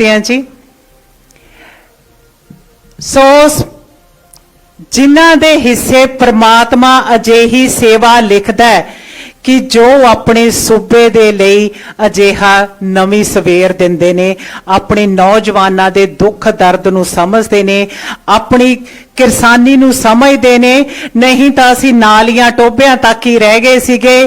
ਸਕਦੇ ਹਾਂ ਜੀ। ਸੋ ਜਿਨ੍ਹਾਂ ਦੇ ਹਿੱਸੇ ਪ੍ਰਮਾਤਮਾ ਅਜਿਹੀ ਸੇਵਾ ਲਿਖਦਾ ਹੈ ਕਿ ਜੋ ਆਪਣੇ ਸੂਬੇ ਦੇ ਲਈ ਅਜਿਹਾ ਨਵੀਂ ਸਵੇਰ ਦਿੰਦੇ ਨੇ, ਆਪਣੇ ਨੌਜਵਾਨਾਂ ਦੇ ਦੁੱਖ ਦਰਦ ਨੂੰ ਸਮਝਦੇ ਨੇ, ਆਪਣੀ ਕਿਰਸਾਨੀ ਨੂੰ ਸਮਝਦੇ ਨੇ, ਨਹੀਂ ਤਾਂ ਅਸੀਂ ਨਾਲੀਆਂ ਟੋਬਿਆਂ ਤੱਕ ਹੀ ਰਹਿ ਗਏ ਸੀਗੇ।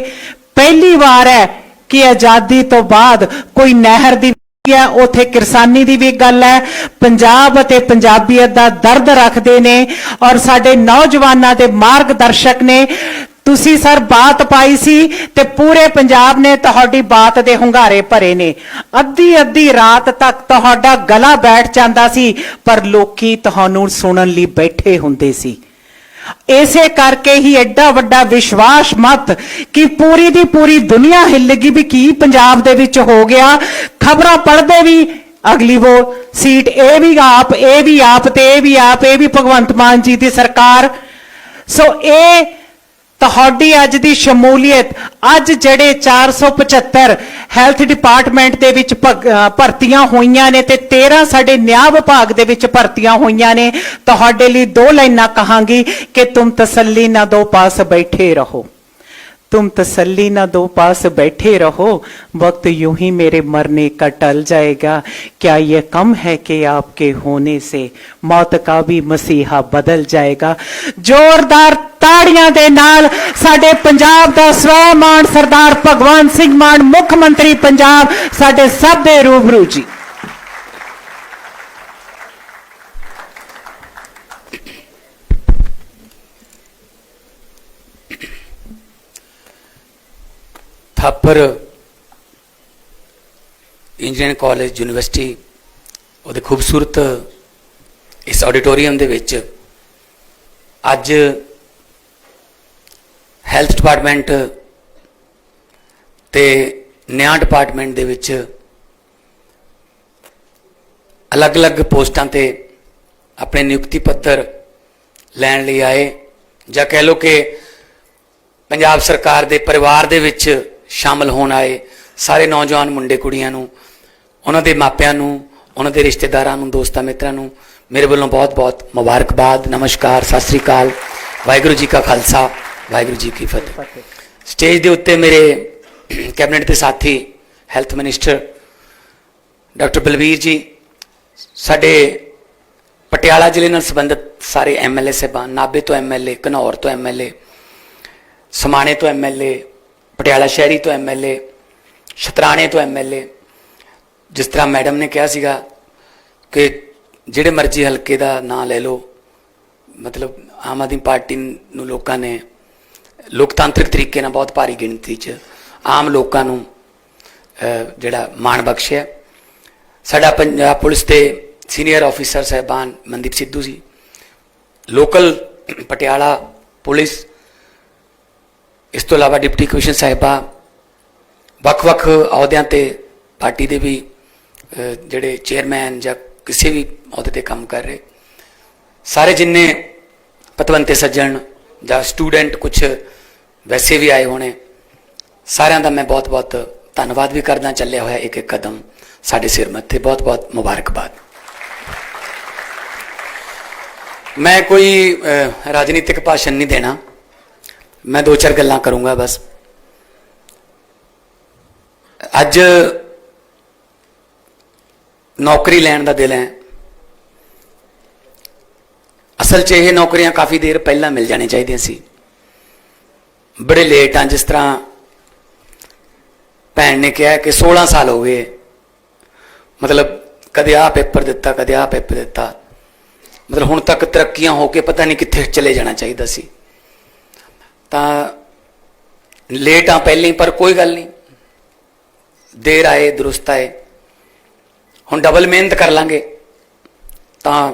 ਪਹਿਲੀ ਵਾਰ ਹੈ ਕਿ ਆਜ਼ਾਦੀ ਤੋਂ ਬਾਅਦ ਕੋਈ ਨਹਿਰ ਦੀ ਹੈ, ਉਥੇ ਕਿਰਸਾਨੀ ਦੀ ਵੀ ਗੱਲ ਹੈ। ਪੰਜਾਬ ਅਤੇ ਪੰਜਾਬੀਅਤ ਦਾ ਦਰਦ ਰੱਖਦੇ ਨੇ ਔਰ ਸਾਡੇ ਨੌਜਵਾਨਾਂ ਦੇ ਮਾਰਗਦਰਸ਼ਕ ਨੇ। ਤੁਸੀਂ ਸਰ ਬਾਤ ਪਾਈ ਸੀ ਤੇ ਪੂਰੇ ਪੰਜਾਬ ਨੇ ਤੁਹਾਡੀ ਬਾਤ ਦੇ ਹੁੰਗਾਰੇ ਭਰੇ ਨੇ। ਅੱਧੀ ਅੱਧੀ ਰਾਤ ਤੱਕ ਤੁਹਾਡਾ ਗਲਾ ਬੈਠ ਜਾਂਦਾ ਸੀ, ਪਰ ਲੋਕੀ ਤੁਹਾਨੂੰ ਸੁਣਨ ਲਈ ਬੈਠੇ ਹੁੰਦੇ ਸੀ। ਇਸੇ ਕਰਕੇ ਹੀ ਐਡਾ ਵੱਡਾ ਵਿਸ਼ਵਾਸ ਮਤ ਕਿ ਪੂਰੀ ਦੀ ਪੂਰੀ ਦੁਨੀਆ ਹਿੱਲ ਗਈ ਵੀ ਕੀ ਪੰਜਾਬ ਦੇ ਵਿੱਚ ਹੋ ਗਿਆ। ਖਬਰਾਂ ਪੜ੍ਹਦੇ ਵੀ ਅਗਲੀ ਵੋ ਸੀਟ ਇਹ ਵੀ ਆਪ, ਇਹ ਵੀ ਆਪ ਤੇ ਇਹ ਵੀ ਆਪ, ਇਹ ਵੀ ਭਗਵੰਤ ਮਾਨ ਜੀ ਦੀ ਸਰਕਾਰ। ਸੋ ਇਹ ਤੁਹਾਡੀ ਅੱਜ ਦੀ ਸ਼ਮੂਲੀਅਤ ਅੱਜ ਜਿਹੜੇ 475 ਹੈਲਥ ਡਿਪਾਰਟਮੈਂਟ ਦੇ ਵਿੱਚ ਭਗ- ਭਰਤੀਆਂ ਹੋਈਆਂ ਨੇ ਤੇ 13 ਸਾਡੇ ਨਿਆਂ ਵਿਭਾਗ ਦੇ ਵਿੱਚ ਭਰਤੀਆਂ ਹੋਈਆਂ ਨੇ, ਤੁਹਾਡੇ ਲਈ ਦੋ ਲਾਈਨਾਂ ਕਹਾਂਗੀ ਕਿ ਤੁਮ ਤਸੱਲੀ ਨਾ ਦੋ ਪਾਸ ਬੈਠੇ ਰਹੋ। तुम तसल्ली ना दो पास बैठे रहो वक्त यूं ही मेरे मरने का टल जाएगा क्या ये कम है कि आपके होने से मौत का भी मसीहा बदल जाएगा ਜ਼ੋਰਦਾਰ ਤਾੜੀਆਂ ਦੇ ਨਾਲ ਸਾਡੇ ਪੰਜਾਬ ਦਾ ਸਵੈਮਾਨ ਸਰਦਾਰ ਭਗਵੰਤ ਸਿੰਘ ਮਾਨ ਮੁੱਖ ਮੰਤਰੀ ਪੰਜਾਬ ਸਾਡੇ ਸਭ ਦੇ ਰੂਬਰੂ ਜੀ ਥਾਪਰ ਇੰਜੀਨੀਅਰਿੰਗ ਕਾਲਜ, ਯੂਨੀਵਰਸਿਟੀ, ਉਹਦੇ ਖੂਬਸੂਰਤ ਇਸ ਆਡੀਟੋਰੀਅਮ ਦੇ ਵਿੱਚ ਅੱਜ ਹੈਲਥ ਡਿਪਾਰਟਮੈਂਟ ਤੇ ਨਿਆਂ ਡਿਪਾਰਟਮੈਂਟ ਦੇ ਵਿੱਚ ਅਲੱਗ-ਅਲੱਗ ਪੋਸਟਾਂ ਤੇ ਆਪਣੇ ਨਿਯੁਕਤੀ ਪੱਤਰ ਲੈਣ ਲਈ ਆਏ ਜਾਂ ਕਹਿ ਲਓ ਕਿ ਪੰਜਾਬ ਸਰਕਾਰ ਦੇ ਪਰਿਵਾਰ ਦੇ ਵਿੱਚ ਸ਼ਾਮਲ ਹੋਣ ਆਏ। ਸਾਰੇ ਨੌਜਵਾਨ ਮੁੰਡੇ ਕੁੜੀਆਂ ਨੂੰ, ਉਹਨਾਂ ਦੇ ਮਾਪਿਆਂ ਨੂੰ, ਉਹਨਾਂ ਦੇ ਰਿਸ਼ਤੇਦਾਰਾਂ ਨੂੰ, ਦੋਸਤਾਂ ਮਿੱਤਰਾਂ ਨੂੰ ਮੇਰੇ ਵੱਲੋਂ ਬਹੁਤ-ਬਹੁਤ ਮੁਬਾਰਕਬਾਦ, ਨਮਸਕਾਰ, ਸਤਿ ਸ੍ਰੀ ਅਕਾਲ। ਵਾਹਿਗੁਰੂ ਜੀ ਕਾ ਖਾਲਸਾ, ਵਾਹਿਗੁਰੂ ਜੀ ਕੀ ਫਤਿਹ। ਸਟੇਜ ਦੇ ਉੱਤੇ ਮੇਰੇ ਕੈਬਨਿਟ ਦੇ ਸਾਥੀ, ਹੈਲਥ ਮਿਨਿਸਟਰ ਡਾਕਟਰ ਬਲਵੀਰ ਜੀ, ਸਾਡੇ ਪਟਿਆਲਾ ਜ਼ਿਲ੍ਹੇ ਨਾਲ ਸੰਬੰਧਿਤ ਸਾਰੇ ਐਮਐਲਏ ਸਾਹਿਬਾਨ, ਨਾਭੇ ਤੋਂ ਐਮਐਲਏ ਘਨੌਰ ਤੋਂ ਐਮਐਲਏ ਸਮਾਣੇ ਤੋਂ ਐਮਐਲਏ ਪਟਿਆਲਾ ਸ਼ਹਿਰੀ ਤੋਂ ਐਮਐਲਏ ਸ਼ਤਰਾਣੇ ਤੋਂ ਐਮਐਲਏ ਜਿਸ ਤਰ੍ਹਾਂ ਮੈਡਮ ਨੇ ਕਿਹਾ ਸੀਗਾ ਕਿ ਜਿਹੜੇ ਮਰਜ਼ੀ ਹਲਕੇ ਦਾ ਨਾਂ ਲੈ ਲਓ, ਮਤਲਬ ਆਮ ਆਦਮੀ ਪਾਰਟੀ ਨੂੰ ਲੋਕਾਂ ਨੇ ਲੋਕਤਾਂਤਰਿਕ ਤਰੀਕੇ ਨਾਲ ਬਹੁਤ ਭਾਰੀ ਗਿਣਤੀ 'ਚ ਆਮ ਲੋਕਾਂ ਨੂੰ ਜਿਹੜਾ ਮਾਣ ਬਖਸ਼ਿਆ। ਸਾਡਾ ਪੰਜਾਬ ਪੁਲਿਸ ਦੇ ਸੀਨੀਅਰ ਆਫੀਸਰ ਸਹਿਬਾਨ ਮਨਦੀਪ ਸਿੱਧੂ ਜੀ, ਲੋਕਲ ਪਟਿਆਲਾ ਪੁਲਿਸ ਇਸ ਤੋਂ ਇਲਾਵਾ ਡਿਪਟੀ ਕਮਿਸ਼ਨਰ ਸਾਹਿਬਾ ਵੱਖ-ਵੱਖ ਅਹੁਦਿਆਂ ਤੇ ਪਾਰਟੀ ਦੇ ਵੀ ਜਿਹੜੇ ਚੇਅਰਮੈਨ ਜਾਂ ਕਿਸੇ ਵੀ ਅਹੁਦੇ ਤੇ ਕੰਮ ਕਰ ਰਹੇ। ਸਾਰੇ ਜਿੰਨੇ ਪਤਵੰਤੇ ਸੱਜਣ ਜਾਂ ਸਟੂਡੈਂਟ ਕੁਝ ਵੈਸੇ ਵੀ ਆਏ ਹੋਣੇ, ਸਾਰਿਆਂ ਦਾ ਮੈਂ ਬਹੁਤ-ਬਹੁਤ ਧੰਨਵਾਦ ਵੀ ਕਰਦਾ ਚੱਲਿਆ ਹੋਇਆ ਇੱਕ ਇੱਕ ਕਦਮ ਸਾਡੇ ਸਿਰ ਮੱਥੇ। ਬਹੁਤ-ਬਹੁਤ ਮੁਬਾਰਕਬਾਦ। ਮੈਂ ਕੋਈ ਰਾਜਨੀਤਿਕ ਭਾਸ਼ਣ ਨਹੀਂ ਦੇਣਾ। ਮੈਂ ਦੋ ਚਾਰ ਗੱਲਾਂ ਕਰੂੰਗਾ ਬਸ। ਅੱਜ ਨੌਕਰੀ ਲੈਣ ਦਾ ਦਿਲ ਹੈ। ਅਸਲ 'ਚ ਇਹ ਨੌਕਰੀਆਂ ਕਾਫੀ ਦੇਰ ਪਹਿਲਾਂ ਮਿਲ ਜਾਣੀਆਂ ਚਾਹੀਦੀਆਂ ਸੀ। ਬੜੇ ਲੇਟ ਆ ਜਿਸ ਤਰ੍ਹਾਂ ਭੈਣ ਨੇ ਕਿਹਾ ਕਿ 16 ਸਾਲ ਹੋ ਗਏ। ਮਤਲਬ ਕਦੇ ਆ ਪੇਪਰ ਦਿੱਤਾ, ਕਦੇ ਆ ਪੇਪਰ ਦਿੱਤਾ। ਮਤਲਬ ਹੁਣ ਤੱਕ ਤਰੱਕੀਆਂ ਹੋ ਕੇ ਪਤਾ ਨਹੀਂ ਕਿੱਥੇ ਚਲੇ ਜਾਣਾ ਚਾਹੀਦਾ ਸੀ। ਤਾਂ ਲੇਟ ਆ ਪਹਿਲਾਂ ਹੀ ਪਰ ਕੋਈ ਗੱਲ ਨਹੀਂ। ਦੇਰ ਆਏ, ਦਰੁਸਤ ਆਏ। ਹੁਣ ਡਬਲ ਮਿਹਨਤ ਕਰ ਲਾਂਗੇ, ਤਾਂ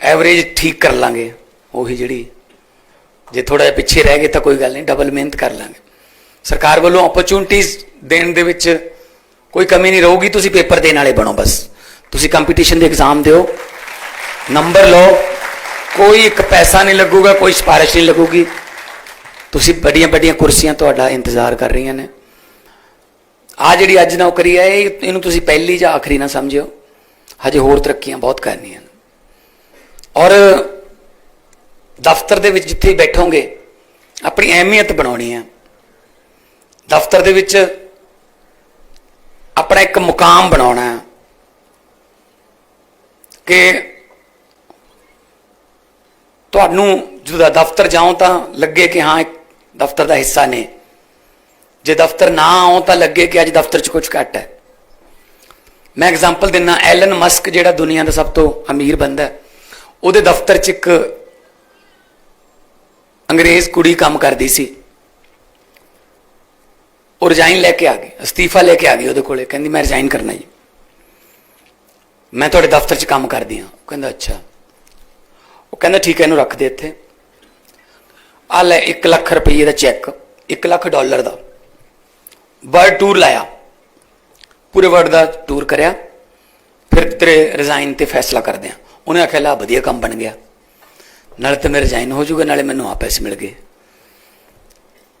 ਐਵਰੇਜ ਠੀਕ ਕਰ ਲਾਂਗੇ। ਉਹੀ ਜਿਹੜੀ ਜੇ ਥੋੜਾ ਜਿਹਾ ਪਿੱਛੇ ਰਹਿ ਗਏ ਤਾਂ ਕੋਈ ਗੱਲ ਨਹੀਂ ਡਬਲ ਮਿਹਨਤ ਕਰ ਲਾਂਗੇ। ਸਰਕਾਰ ਵੱਲੋਂ ਓਪਰਚੁਨਿਟੀਜ਼ ਦੇਣ ਦੇ ਵਿੱਚ ਕੋਈ ਕਮੀ ਨਹੀਂ ਰਹੂਗੀ, ਤੁਸੀਂ ਪੇਪਰ ਦੇਣ ਵਾਲੇ ਬਣੋ ਬਸ। ਤੁਸੀਂ ਕੰਪੀਟੀਸ਼ਨ ਦੇ ਐਗਜ਼ਾਮ ਦਿਓ। ਨੰਬਰ ਲਓ। ਕੋਈ ਇੱਕ ਪੈਸਾ ਨਹੀਂ ਲੱਗੂਗਾ, ਕੋਈ ਸਿਫਾਰਿਸ਼ ਨਹੀਂ ਲੱਗੂਗੀ। ਤੁਸੀਂ ਵੱਡੀਆਂ ਵੱਡੀਆਂ ਕੁਰਸੀਆਂ ਤੁਹਾਡਾ ਇੰਤਜ਼ਾਰ ਕਰ ਰਹੀਆਂ ਨੇ। ਆ ਜਿਹੜੀ ਅੱਜ ਨੌਕਰੀ ਹੈ, ਇਹ ਇਹਨੂੰ ਤੁਸੀਂ ਪਹਿਲੀ ਜਾਂ ਆਖਰੀ ਨਾ ਸਮਝਿਓ। ਹਜੇ ਹੋਰ ਤਰੱਕੀਆਂ ਬਹੁਤ ਕਰਨੀਆਂ ਔਰ ਦਫ਼ਤਰ ਦੇ ਵਿੱਚ ਜਿੱਥੇ ਬੈਠੋਗੇ, ਆਪਣੀ ਅਹਿਮੀਅਤ ਬਣਾਉਣੀ ਹੈ। ਦਫ਼ਤਰ ਦੇ ਵਿੱਚ ਆਪਣਾ ਇੱਕ ਮੁਕਾਮ ਬਣਾਉਣਾ ਹੈ ਕਿ ਤੁਹਾਨੂੰ ਜਦੋਂ ਦਫ਼ਤਰ ਜਾਓ ਤਾਂ ਲੱਗੇ ਕਿ ਹਾਂ, ਇੱਕ ਦਫ਼ਤਰ ਦਾ ਹਿੱਸਾ ਨੇ। ਜੇ ਦਫ਼ਤਰ ਨਾ ਆਉ ਤਾਂ ਲੱਗੇ ਕਿ ਅੱਜ ਦਫ਼ਤਰ 'ਚ ਕੁਝ ਘੱਟ ਹੈ। ਮੈਂ ਐਗਜ਼ਾਮਪਲ ਦਿੰਨਾ ਐਲਨ ਮਸਕ ਜਿਹੜਾ ਦੁਨੀਆ ਦਾ ਸਭ ਤੋਂ ਅਮੀਰ ਬੰਦਾ ਉਹਦੇ ਦਫ਼ਤਰ 'ਚ ਇੱਕ ਅੰਗਰੇਜ਼ ਕੁੜੀ ਕੰਮ ਕਰਦੀ ਸੀ। ਉਹ ਰਿਜ਼ਾਈਨ ਲੈ ਕੇ ਆ ਗਈ, ਅਸਤੀਫਾ ਲੈ ਕੇ ਆ ਗਈ ਉਹਦੇ ਕੋਲੇ, ਕਹਿੰਦੀ ਮੈਂ ਰਿਜ਼ਾਈਨ ਕਰਨਾ ਜੀ ਮੈਂ ਤੁਹਾਡੇ ਦਫ਼ਤਰ 'ਚ ਕੰਮ ਕਰਦੀ ਹਾਂ। ਉਹ ਕਹਿੰਦਾ, ਅੱਛਾ। ਉਹ ਕਹਿੰਦਾ ਠੀਕ ਹੈ, ਇਹਨੂੰ ਰੱਖ ਦੇ ਇੱਥੇ। ਆ ਲੈ 1 ਲੱਖ ਰੁਪਏ ਦਾ ਚੈੱਕ 1 ਲੱਖ ਡਾਲਰ ਦਾ। ਵਰਲਡ ਟੂਰ ਲਾਇਆ। ਪੂਰੇ ਵਰਲਡ ਦਾ ਟੂਰ ਕਰਿਆ। ਫਿਰ ਤੇਰੇ ਰਿਜ਼ਾਈਨ ਤੇ ਫੈਸਲਾ ਕਰਦੇ ਆ ਉਹਨੇ ਆਖਿਆ, ਲਾ ਵਧੀਆ ਕੰਮ ਬਣ ਗਿਆ। ਨਾਲੇ ਤੇ ਮੇਰੇ ਰਿਜ਼ਾਈਨ ਹੋ ਜਾਊਗਾ, ਨਾਲੇ ਮੈਨੂੰ ਆ ਪੈਸੇ ਮਿਲ ਗਏ।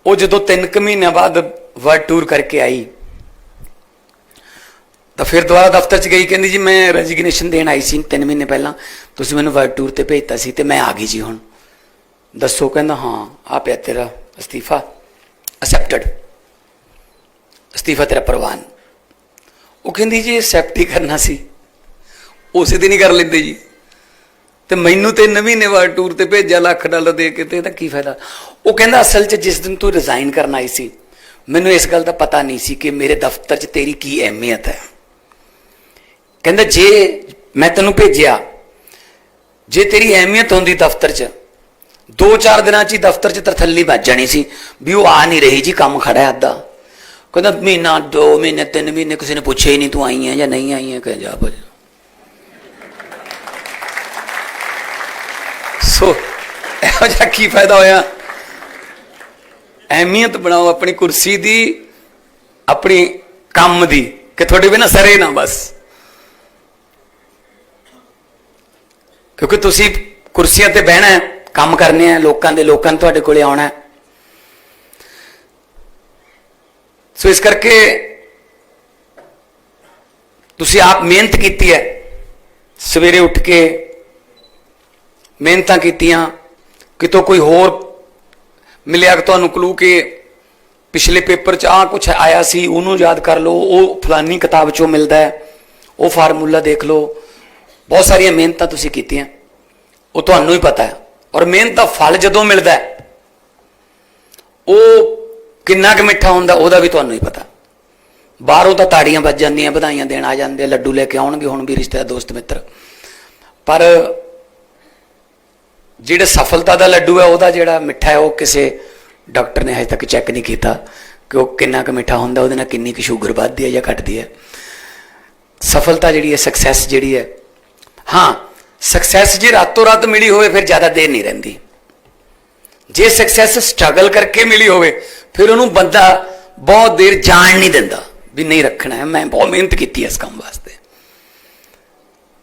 ਉਹ ਜਦੋਂ 3 ਕੁ ਮਹੀਨਿਆਂ ਬਾਅਦ ਵਰਲਡ ਟੂਰ ਕਰਕੇ ਆਈ, ਤਾਂ ਫਿਰ ਦੁਬਾਰਾ ਦਫ਼ਤਰ 'ਚ ਗਈ। ਕਹਿੰਦੀ ਜੀ, ਮੈਂ ਰੈਜ਼ਿਗਨੇਸ਼ਨ ਦੇਣ ਆਈ ਸੀ 3 ਮਹੀਨੇ ਪਹਿਲਾਂ। ਤੁਸੀਂ ਮੈਨੂੰ ਵਰਡ ਟੂਰ ਤੇ ਭੇਜਤਾ ਸੀ ਤੇ ਮੈਂ ਆ ਗਈ ਜੀ ਹੁਣ। ਦੱਸੋ, ਕਹਿੰਦਾ, ਹਾਂ ਆ ਪਿਆ ਤੇਰਾ ਅਸਤੀਫਾ ਅਸੈਪਟਡ ਅਸਤੀਫਾ ਤੇਰਾ ਪ੍ਰਵਾਨ। ਉਹ ਕਹਿੰਦੀ ਜੀ ਐਕਸੈਪਟ ਹੀ ਕਰਨਾ ਸੀ। ਉਸੇ ਦਿਨ ਹੀ ਕਰ ਲੈਂਦੇ ਜੀ। ਤੇ ਮੈਨੂੰ ਤੇ ਮਹੀਨੇ ਨਿਵਾਰ ਟੂਰ ਤੇ ਭੇਜਿਆ ਲੱਖ ਡਾਲਰ ਦੇ ਕੇ ਤੇ ਇਹਦਾ ਕੀ ਫਾਇਦਾ? ਉਹ ਕਹਿੰਦਾ, ਅਸਲ 'ਚ ਜਿਸ ਦਿਨ ਤੂੰ ਰਿਜ਼ਾਈਨ ਕਰਨ ਆਈ ਸੀ, ਮੈਨੂੰ ਇਸ ਗੱਲ ਦਾ ਪਤਾ ਨਹੀਂ ਸੀ ਕਿ ਮੇਰੇ ਦਫ਼ਤਰ 'ਚ ਤੇਰੀ ਕੀ ਅਹਿਮੀਅਤ ਹੈ। ਕਹਿੰਦਾ, ਜੇ ਮੈਂ ਤੈਨੂੰ ਭੇਜਿਆ ਜੇ ਤੇਰੀ ਅਹਿਮੀਅਤ ਹੁੰਦੀ ਦਫ਼ਤਰ 'ਚ, ਦੋ ਚਾਰ ਦਿਨਾਂ 'ਚ ਹੀ ਦਫ਼ਤਰ 'ਚ ਤਰਥੱਲੀ ਵੱਜ ਜਾਣੀ ਸੀ ਵੀ ਉਹ ਆ ਨਹੀਂ ਰਹੀ ਜੀ, ਕੰਮ ਖੜਾ ਹੈ ਅੱਧਾ। ਕਹਿੰਦਾ ਮਹੀਨਾ, ਦੋ ਮਹੀਨੇ, ਤਿੰਨ ਮਹੀਨੇ ਕਿਸੇ ਨੇ ਪੁੱਛਿਆ ਹੀ ਨਹੀਂ, ਤੂੰ ਆਈ ਹੈ ਜਾਂ ਨਹੀਂ ਆਈ ਹੈ? ਕਹਿੰਦਾ ਜਾ ਭਾਜੀ ਸੋ, ਇਹੋ ਜਿਹਾ ਕੀ ਫਾਇਦਾ ਹੋਇਆ? ਅਹਿਮੀਅਤ ਬਣਾਓ ਆਪਣੀ ਕੁਰਸੀ ਦੀ, ਆਪਣੀ ਕੰਮ ਦੀ, ਕਿ ਤੁਹਾਡੇ ਬਿਨਾ ਸਰੇ ਨਾ ਬਸ। ਕਿਉਂਕਿ ਤੁਸੀਂ ਕੁਰਸੀਆਂ ਤੇ ਬਹਿਣਾ ਹੈ, ਕੰਮ ਕਰਨੇ ਆ ਲੋਕਾਂ ਦੇ ਲੋਕਾਂ ਨੇ ਤੁਹਾਡੇ ਕੋਲੇ ਆਉਣਾ ਸੋ ਇਸ ਕਰਕੇ ਤੁਸੀਂ ਆਪ ਮਿਹਨਤ ਕੀਤੀ ਹੈ। ਸਵੇਰੇ ਉੱਠ ਕੇ ਮਿਹਨਤਾਂ ਕੀਤੀਆਂ। ਕਿਤੋਂ ਕੋਈ ਹੋਰ ਮਿਲਿਆ ਕਿ ਤੁਹਾਨੂੰ ਕਲੂ ਕਿ ਪਿਛਲੇ ਪੇਪਰ 'ਚ ਆ ਕੁਝ ਆਇਆ ਸੀ, ਉਹਨੂੰ ਯਾਦ ਕਰ ਲਓ। ਉਹ ਫਲਾਨੀ ਕਿਤਾਬ 'ਚੋਂ ਮਿਲਦਾ ਹੈ। ਉਹ ਫਾਰਮੂਲਾ ਦੇਖ ਲਓ। ਬਹੁਤ ਸਾਰੀਆਂ ਮਿਹਨਤਾਂ ਤੁਸੀਂ ਕੀਤੀਆਂ। ਉਹ ਤੁਹਾਨੂੰ ਹੀ ਪਤਾ ਹੈ। ਔਰ ਮਿਹਨਤ ਦਾ ਫਲ ਜਦੋਂ ਮਿਲਦਾ ਹੈ, ਉਹ ਕਿੰਨਾ ਕੁ ਮਿੱਠਾ ਹੁੰਦਾ, ਉਹਦਾ ਵੀ ਤੁਹਾਨੂੰ ਹੀ ਪਤਾ। ਬਾਹਰੋਂ ਤਾਂ ਤਾੜੀਆਂ ਵੱਜ ਜਾਂਦੀਆਂ, ਵਧਾਈਆਂ ਦੇਣ ਆ ਜਾਂਦੇ ਲੱਡੂ ਲੈ ਕੇ ਆਉਣਗੇ, ਹੁਣ ਵੀ ਰਿਸ਼ਤੇਦਾਰ, ਦੋਸਤ, ਮਿੱਤਰ। ਪਰ ਜਿਹੜਾ ਸਫਲਤਾ ਦਾ ਲੱਡੂ ਹੈ, ਉਹਦਾ ਜਿਹੜਾ ਮਿੱਠਾ ਹੈ, ਉਹ ਕਿਸੇ ਡਾਕਟਰ ਨੇ ਅਜੇ ਤੱਕ ਚੈੱਕ ਨਹੀਂ ਕੀਤਾ ਕਿ ਉਹ ਕਿੰਨਾ ਕੁ ਮਿੱਠਾ ਹੁੰਦਾ, ਉਹਦੇ ਨਾਲ ਕਿੰਨੀ ਕੁ ਸ਼ੂਗਰ ਵੱਧਦੀ ਹੈ ਜਾਂ ਘਟਦੀ ਹੈ। ਸਫਲਤਾ ਜਿਹੜੀ ਹੈ ਸਕਸੈਸ ਜਿਹੜੀ ਹੈ ਹਾਂ ਸਕਸੈਸ ਜੇ ਰਾਤੋਂ ਰਾਤ ਮਿਲੀ ਹੋਵੇ, ਫਿਰ ਜ਼ਿਆਦਾ ਦੇਰ ਨਹੀਂ ਰਹਿੰਦੀ। ਜੇ ਸਕਸੈਸ ਸਟਰਗਲ ਕਰਕੇ ਮਿਲੀ ਹੋਵੇ, ਫਿਰ ਉਹਨੂੰ ਬੰਦਾ ਬਹੁਤ ਦੇਰ ਜਾਣ ਨਹੀਂ ਦਿੰਦਾ ਵੀ ਨਹੀਂ ਰੱਖਣਾ ਹੈ, ਮੈਂ ਬਹੁਤ ਮਿਹਨਤ ਕੀਤੀ ਹੈ ਇਸ ਕੰਮ ਵਾਸਤੇ।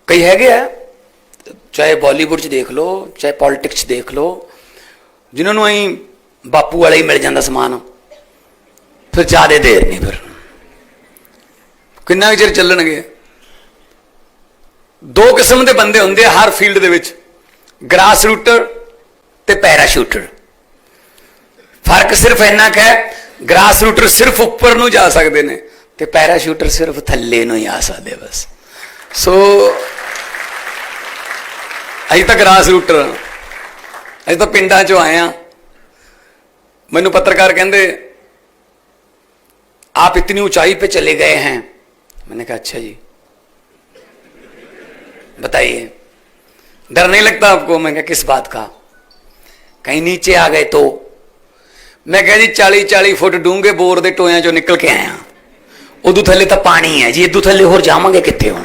ਕਈ ਹੈਗੇ ਆ, ਚਾਹੇ ਬਾਲੀਵੁੱਡ 'ਚ ਦੇਖ ਲਓ, ਚਾਹੇ ਪੋਲਿਟਿਕਸ 'ਚ ਦੇਖ ਲਓ, ਜਿਨ੍ਹਾਂ ਨੂੰ ਐਂ ਬਾਪੂ ਵਾਲਾ ਹੀ ਮਿਲ ਜਾਂਦਾ ਸਮਾਨ, ਫਿਰ ਜ਼ਿਆਦਾ ਦੇਰ ਨਹੀਂ ਫਿਰ। ਕਿੰਨਾ ਕੁ ਚਿਰ ਚੱਲਣਗੇ? ਦੋ ਕਿਸਮ ਦੇ ਬੰਦੇ ਹੁੰਦੇ ਆ ਹਰ ਫੀਲਡ ਦੇ ਵਿੱਚ ਗ੍ਰਾਸ ਰੂਟਰ ਤੇ ਪੈਰਾਸ਼ੂਟਰ ਫਰਕ ਸਿਰਫ ਇੰਨਾ ਕੁ ਹੈ ਗ੍ਰਾਸ ਰੂਟਰ ਸਿਰਫ ਉੱਪਰ ਨੂੰ ਜਾ ਸਕਦੇ ਨੇ ਤੇ ਪੈਰਾਸ਼ੂਟਰ ਸਿਰਫ ਥੱਲੇ ਨੂੰ ਹੀ ਆ ਸਕਦੇ ਬਸ ਸੋ ਅਸੀਂ ਤਾਂ ਗ੍ਰਾਸ ਰੂਟਰ ਹਾਂ। ਅਸੀਂ ਤਾਂ ਪਿੰਡਾਂ ਚੋਂ ਆਏ ਆ ਮੈਨੂੰ ਪੱਤਰਕਾਰ ਕਹਿੰਦੇ आप इतनी ऊंचाई पे चले गए हैं मैंने कहा अच्छा जी बताइए डर नहीं लगता आपको मैं कहा किस बात का कहीं नीचे आ गए तो ਮੈਂ ਕਿਹਾ ਜੀ 40 40 ਫੁੱਟ ਡੂੰਘੇ ਬੋਰ ਦੇ ਟੋਇਆਂ ਚੋਂ ਨਿਕਲ ਕੇ ਆਇਆ ਉਦੋਂ ਥੱਲੇ ਤਾਂ ਪਾਣੀ ਹੈ ਜੀ ਇਦੋਂ ਥੱਲੇ ਹੋਰ ਜਾਵਾਂਗੇ ਕਿੱਥੇ ਹੁਣ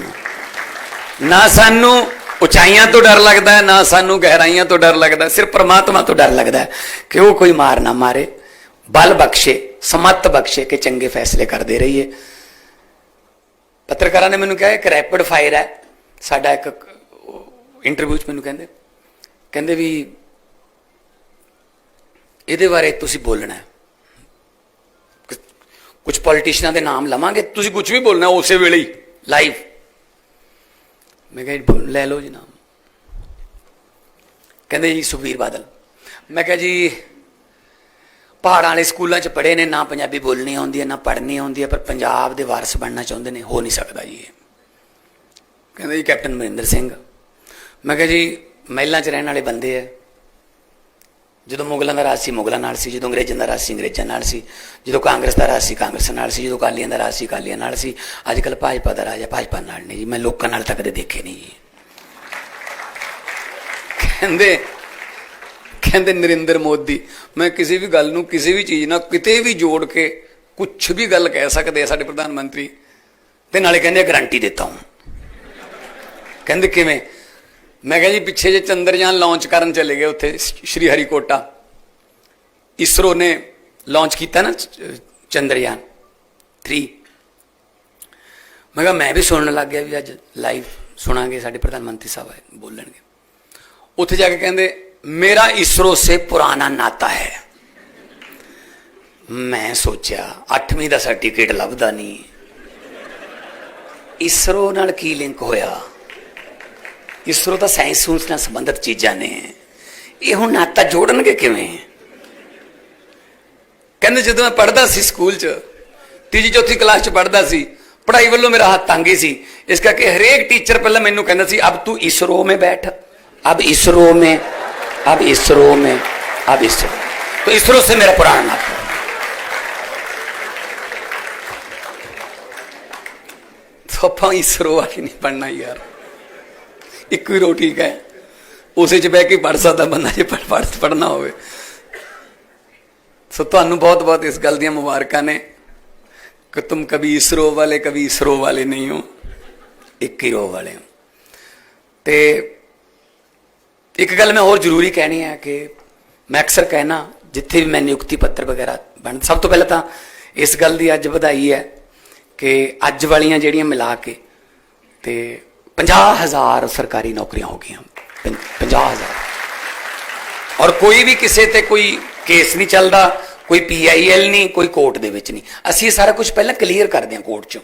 ਨਾ ਸਾਨੂੰ ਉਚਾਈਆਂ ਤੋਂ ਡਰ ਲੱਗਦਾ ਹੈ ਨਾ ਸਾਨੂੰ ਗਹਿਰਾਈਆਂ ਤੋਂ ਡਰ ਲੱਗਦਾ ਹੈ, ਸਿਰਫ ਪ੍ਰਮਾਤਮਾ ਤੋਂ ਡਰ ਲੱਗਦਾ ਹੈ ਕਿ ਉਹ ਕੋਈ ਮਾਰ ਨਾ ਮਾਰੇ ਬਲ ਬਖਸ਼ੇ ਸਮਤ ਬਖਸ਼ੇ ਕਿ ਚੰਗੇ ਫੈਸਲੇ ਕਰਦੇ ਰਹੀਏ ਪੱਤਰਕਾਰਾਂ ਨੇ ਮੈਨੂੰ ਕਿਹਾ ਇੱਕ ਰੈਪਿਡ ਫਾਇਰ ਹੈ ਸਾਡਾ ਇੱਕ ਇੰਟਰਵਿਊ 'ਚ ਮੈਨੂੰ ਕਹਿੰਦੇ ਕਹਿੰਦੇ ਵੀ ਇਹਦੇ ਬਾਰੇ ਤੁਸੀਂ ਬੋਲਣਾ ਹੈ। ਕੁਝ ਪੋਲੀਟੀਸ਼ੀਅਨਾਂ ਦੇ ਨਾਮ ਲਵਾਂਗੇ, ਤੁਸੀਂ ਕੁਝ ਵੀ ਬੋਲਣਾ ਉਸੇ ਵੇਲੇ ਹੀ ਲਾਈਵ ਮੈਂ ਕਿਹਾ ਜੀ, ਬੋਲ- ਲੈ ਲਓ ਜੀ ਨਾਮ। ਕਹਿੰਦੇ ਜੀ, ਸੁਖਬੀਰ ਬਾਦਲ। ਮੈਂ ਕਿਹਾ ਜੀ, ਪਹਾੜਾਂ ਵਾਲੇ ਸਕੂਲਾਂ 'ਚ ਪੜ੍ਹੇ ਨੇ, ਨਾ ਪੰਜਾਬੀ ਬੋਲਣੀ ਆਉਂਦੀ ਹੈ, ਨਾ ਪੜ੍ਹਨੀ ਆਉਂਦੀ ਹੈ, ਪਰ ਪੰਜਾਬ ਦੇ ਵਾਰਸ ਬਣਨਾ ਚਾਹੁੰਦੇ ਨੇ, ਹੋ ਨਹੀਂ ਸਕਦਾ ਜੀ ਇਹ। ਕਹਿੰਦੇ ਜੀ, ਕੈਪਟਨ ਮਰਿੰਦਰ ਸਿੰਘ, ਮੈਂ ਕਿਹਾ ਜੀ, ਮਹਿਲਾਂ 'ਚ ਰਹਿਣ ਵਾਲੇ ਬੰਦੇ ਆ। ਜਦੋਂ ਮੁਗਲਾਂ ਦਾ ਰਾਜ ਸੀ, ਮੁਗਲਾਂ ਨਾਲ ਸੀ, ਜਦੋਂ ਅੰਗਰੇਜ਼ਾਂ ਦਾ ਰਾਜ ਸੀ, ਅੰਗਰੇਜ਼ਾਂ ਨਾਲ ਸੀ, ਜਦੋਂ ਕਾਂਗਰਸ ਦਾ ਰਾਜ ਸੀ, ਕਾਂਗਰਸ ਨਾਲ ਸੀ, ਜਦੋਂ ਅਕਾਲੀਆਂ ਦਾ ਰਾਜ ਸੀ, ਅਕਾਲੀਆਂ ਨਾਲ ਸੀ ਅੱਜ ਕੱਲ ਭਾਜਪਾ ਦਾ ਰਾਜ ਹੈ ਭਾਜਪਾ ਨਾਲ ਨਹੀਂ ਜੀ, ਮੈਂ ਲੋਕਾਂ ਨਾਲ ਤਾਂ ਕਦੇ ਦੇਖੇ ਨਹੀਂ ਜੀ। ਕਹਿੰਦੇ ਕਹਿੰਦੇ ਨਰਿੰਦਰ ਮੋਦੀ, ਮੈਂ ਕਿਸੇ ਵੀ ਗੱਲ ਨੂੰ, ਕਿਸੇ ਵੀ ਚੀਜ਼ ਨਾਲ ਕਿਤੇ ਵੀ ਜੋੜ ਕੇ ਕੁਝ ਵੀ ਗੱਲ ਕਹਿ ਸਕਦੇ ਆ ਸਾਡੇ ਪ੍ਰਧਾਨ ਮੰਤਰੀ, ਤੇ ਨਾਲੇ ਕਹਿੰਦੇ ਗਾਰੰਟੀ ਦਿੱਤਾ ਹੂੰ। ਕਹਿੰਦੇ ਕਿਵੇਂ? ਮੈਂ ਕਿਹਾ ਜੀ, ਪਿੱਛੇ ਜੇ ਚੰਦਰਯਾਨ ਲਾਂਚ ਕਰਨ ਚਲੇ ਗਏ ਉੱਥੇ ਸ਼੍ਰੀ ਹਰੀਕੋਟਾ। ਇਸਰੋ ਨੇ ਲਾਂਚ ਕੀਤਾ ਨਾ ਚੰਦਰਯਾਨ 3 ਮੈਂ ਕਿਹਾ, ਮੈਂ ਵੀ ਸੁਣਨ ਲੱਗ ਗਿਆ ਵੀ ਅੱਜ ਲਾਈਵ ਸੁਣਾਂਗੇ, ਸਾਡੇ ਪ੍ਰਧਾਨ ਮੰਤਰੀ ਸਾਹਿਬ ਆਏ, ਬੋਲਣਗੇ। ਉੱਥੇ ਜਾ ਕੇ ਕਹਿੰਦੇ, ਮੇਰਾ ਇਸਰੋ ਸੇ ਪੁਰਾਣਾ ਨਾਤਾ ਹੈ। ਮੈਂ ਸੋਚਿਆ 8ਵੀਂ ਦਾ ਸਰਟੀਫਿਕੇਟ ਲੱਭਦਾ ਨਹੀਂ। ਇਸਰੋ ਨਾਲ ਕੀ ਲਿੰਕ ਹੋਇਆ? ਇਸਰੋ ਤਾਂ ਸਾਇੰਸ ਸੂੰਸ ਨਾਲ ਸੰਬੰਧਿਤ ਚੀਜ਼ਾਂ ਨੇ ਇਹ ਹੁਣ ਨਾਤਾ ਜੋੜਨਗੇ ਕਿਵੇਂ ਕਹਿੰਦੇ ਜਦੋਂ ਮੈਂ ਪੜ੍ਹਦਾ ਸੀ ਸਕੂਲ 'ਚ ਤੀਜੀ ਚੌਥੀ ਕਲਾਸ 'ਚ ਪੜ੍ਹਦਾ ਸੀ ਪੜ੍ਹਾਈ ਵੱਲੋਂ ਮੇਰਾ ਹੱਥ ਤੰਗ ਹੀ ਸੀ ਇਸ ਕਰਕੇ ਹਰੇਕ ਟੀਚਰ ਪਹਿਲਾਂ ਮੈਨੂੰ ਕਹਿੰਦਾ ਸੀ ਅਬ ਤੂੰ ਇਸਰੋ में बैठ अब इसरो में अब इसरो में अब इसरो तो इसरो से मेरा पुराना नाता है। तो ਆਪਾਂ ਇਸਰੋ ਵਾਲੀ ਨਹੀਂ ਪੜਨਾ ਯਾਰ ਇੱਕੋ ਹੀ ਰੋ ਠੀਕ ਹੈ, ਉਸੇ 'ਚ ਬਹਿ ਕੇ ਪੜ ਸਕਦਾ ਬੰਦਾ ਜੇ ਪੜ ਪੜ ਪੜਨਾ ਹੋਵੇ। ਸੋ ਤੁਹਾਨੂੰ ਬਹੁਤ ਬਹੁਤ ਇਸ ਗੱਲ ਦੀਆਂ ਮੁਬਾਰਕਾਂ ਨੇ। ਕਿ ਤੁਮ ਕभी ਇਸਰੋ ਵਾਲੇ ਕभी ਇਸਰੋ ਵਾਲੇ ਨਹੀਂ ਹੋ। ਇੱਕ ਹੀ ਰੋ ਵਾਲੇ ਹੋ। ਤੇ ਇੱਕ ਗੱਲ ਮੈਂ ਹੋਰ ਜ਼ਰੂਰੀ ਕਹਿਣੀ ਹੈ ਕਿ ਮੈਂ ਅਕਸਰ ਕਹਿਣਾ, ਜਿੱਥੇ ਵੀ ਮੈਂ ਨਿਯੁਕਤੀ ਪੱਤਰ ਵਗੈਰਾ ਬਣ, ਸਭ ਤੋਂ ਪਹਿਲਾਂ ਤਾਂ ਇਸ ਗੱਲ ਦੀ ਅੱਜ ਵਧਾਈ ਹੈ ਕਿ ਅੱਜ ਵਾਲੀਆਂ ਜਿਹੜੀਆਂ ਮਿਲਾ ਕੇ ਤੇ 50000 ਸਰਕਾਰੀ ਨੌਕਰੀਆਂ ਹੋ ਗਈਆਂ। 50000 ਔਰ ਕੋਈ ਵੀ ਕਿਸੇ ਤੇ ਕੋਈ ਕੇਸ ਨਹੀਂ ਚੱਲਦਾ, ਕੋਈ ਪੀਆਈਐਲ ਨਹੀਂ, ਕੋਈ ਕੋਰਟ ਦੇ ਵਿੱਚ ਨਹੀਂ। ਅਸੀਂ ਇਹ ਸਾਰਾ ਕੁਝ ਪਹਿਲਾਂ ਕਲੀਅਰ ਕਰਦੇ ਹਾਂ ਕੋਰਟ 'ਚੋਂ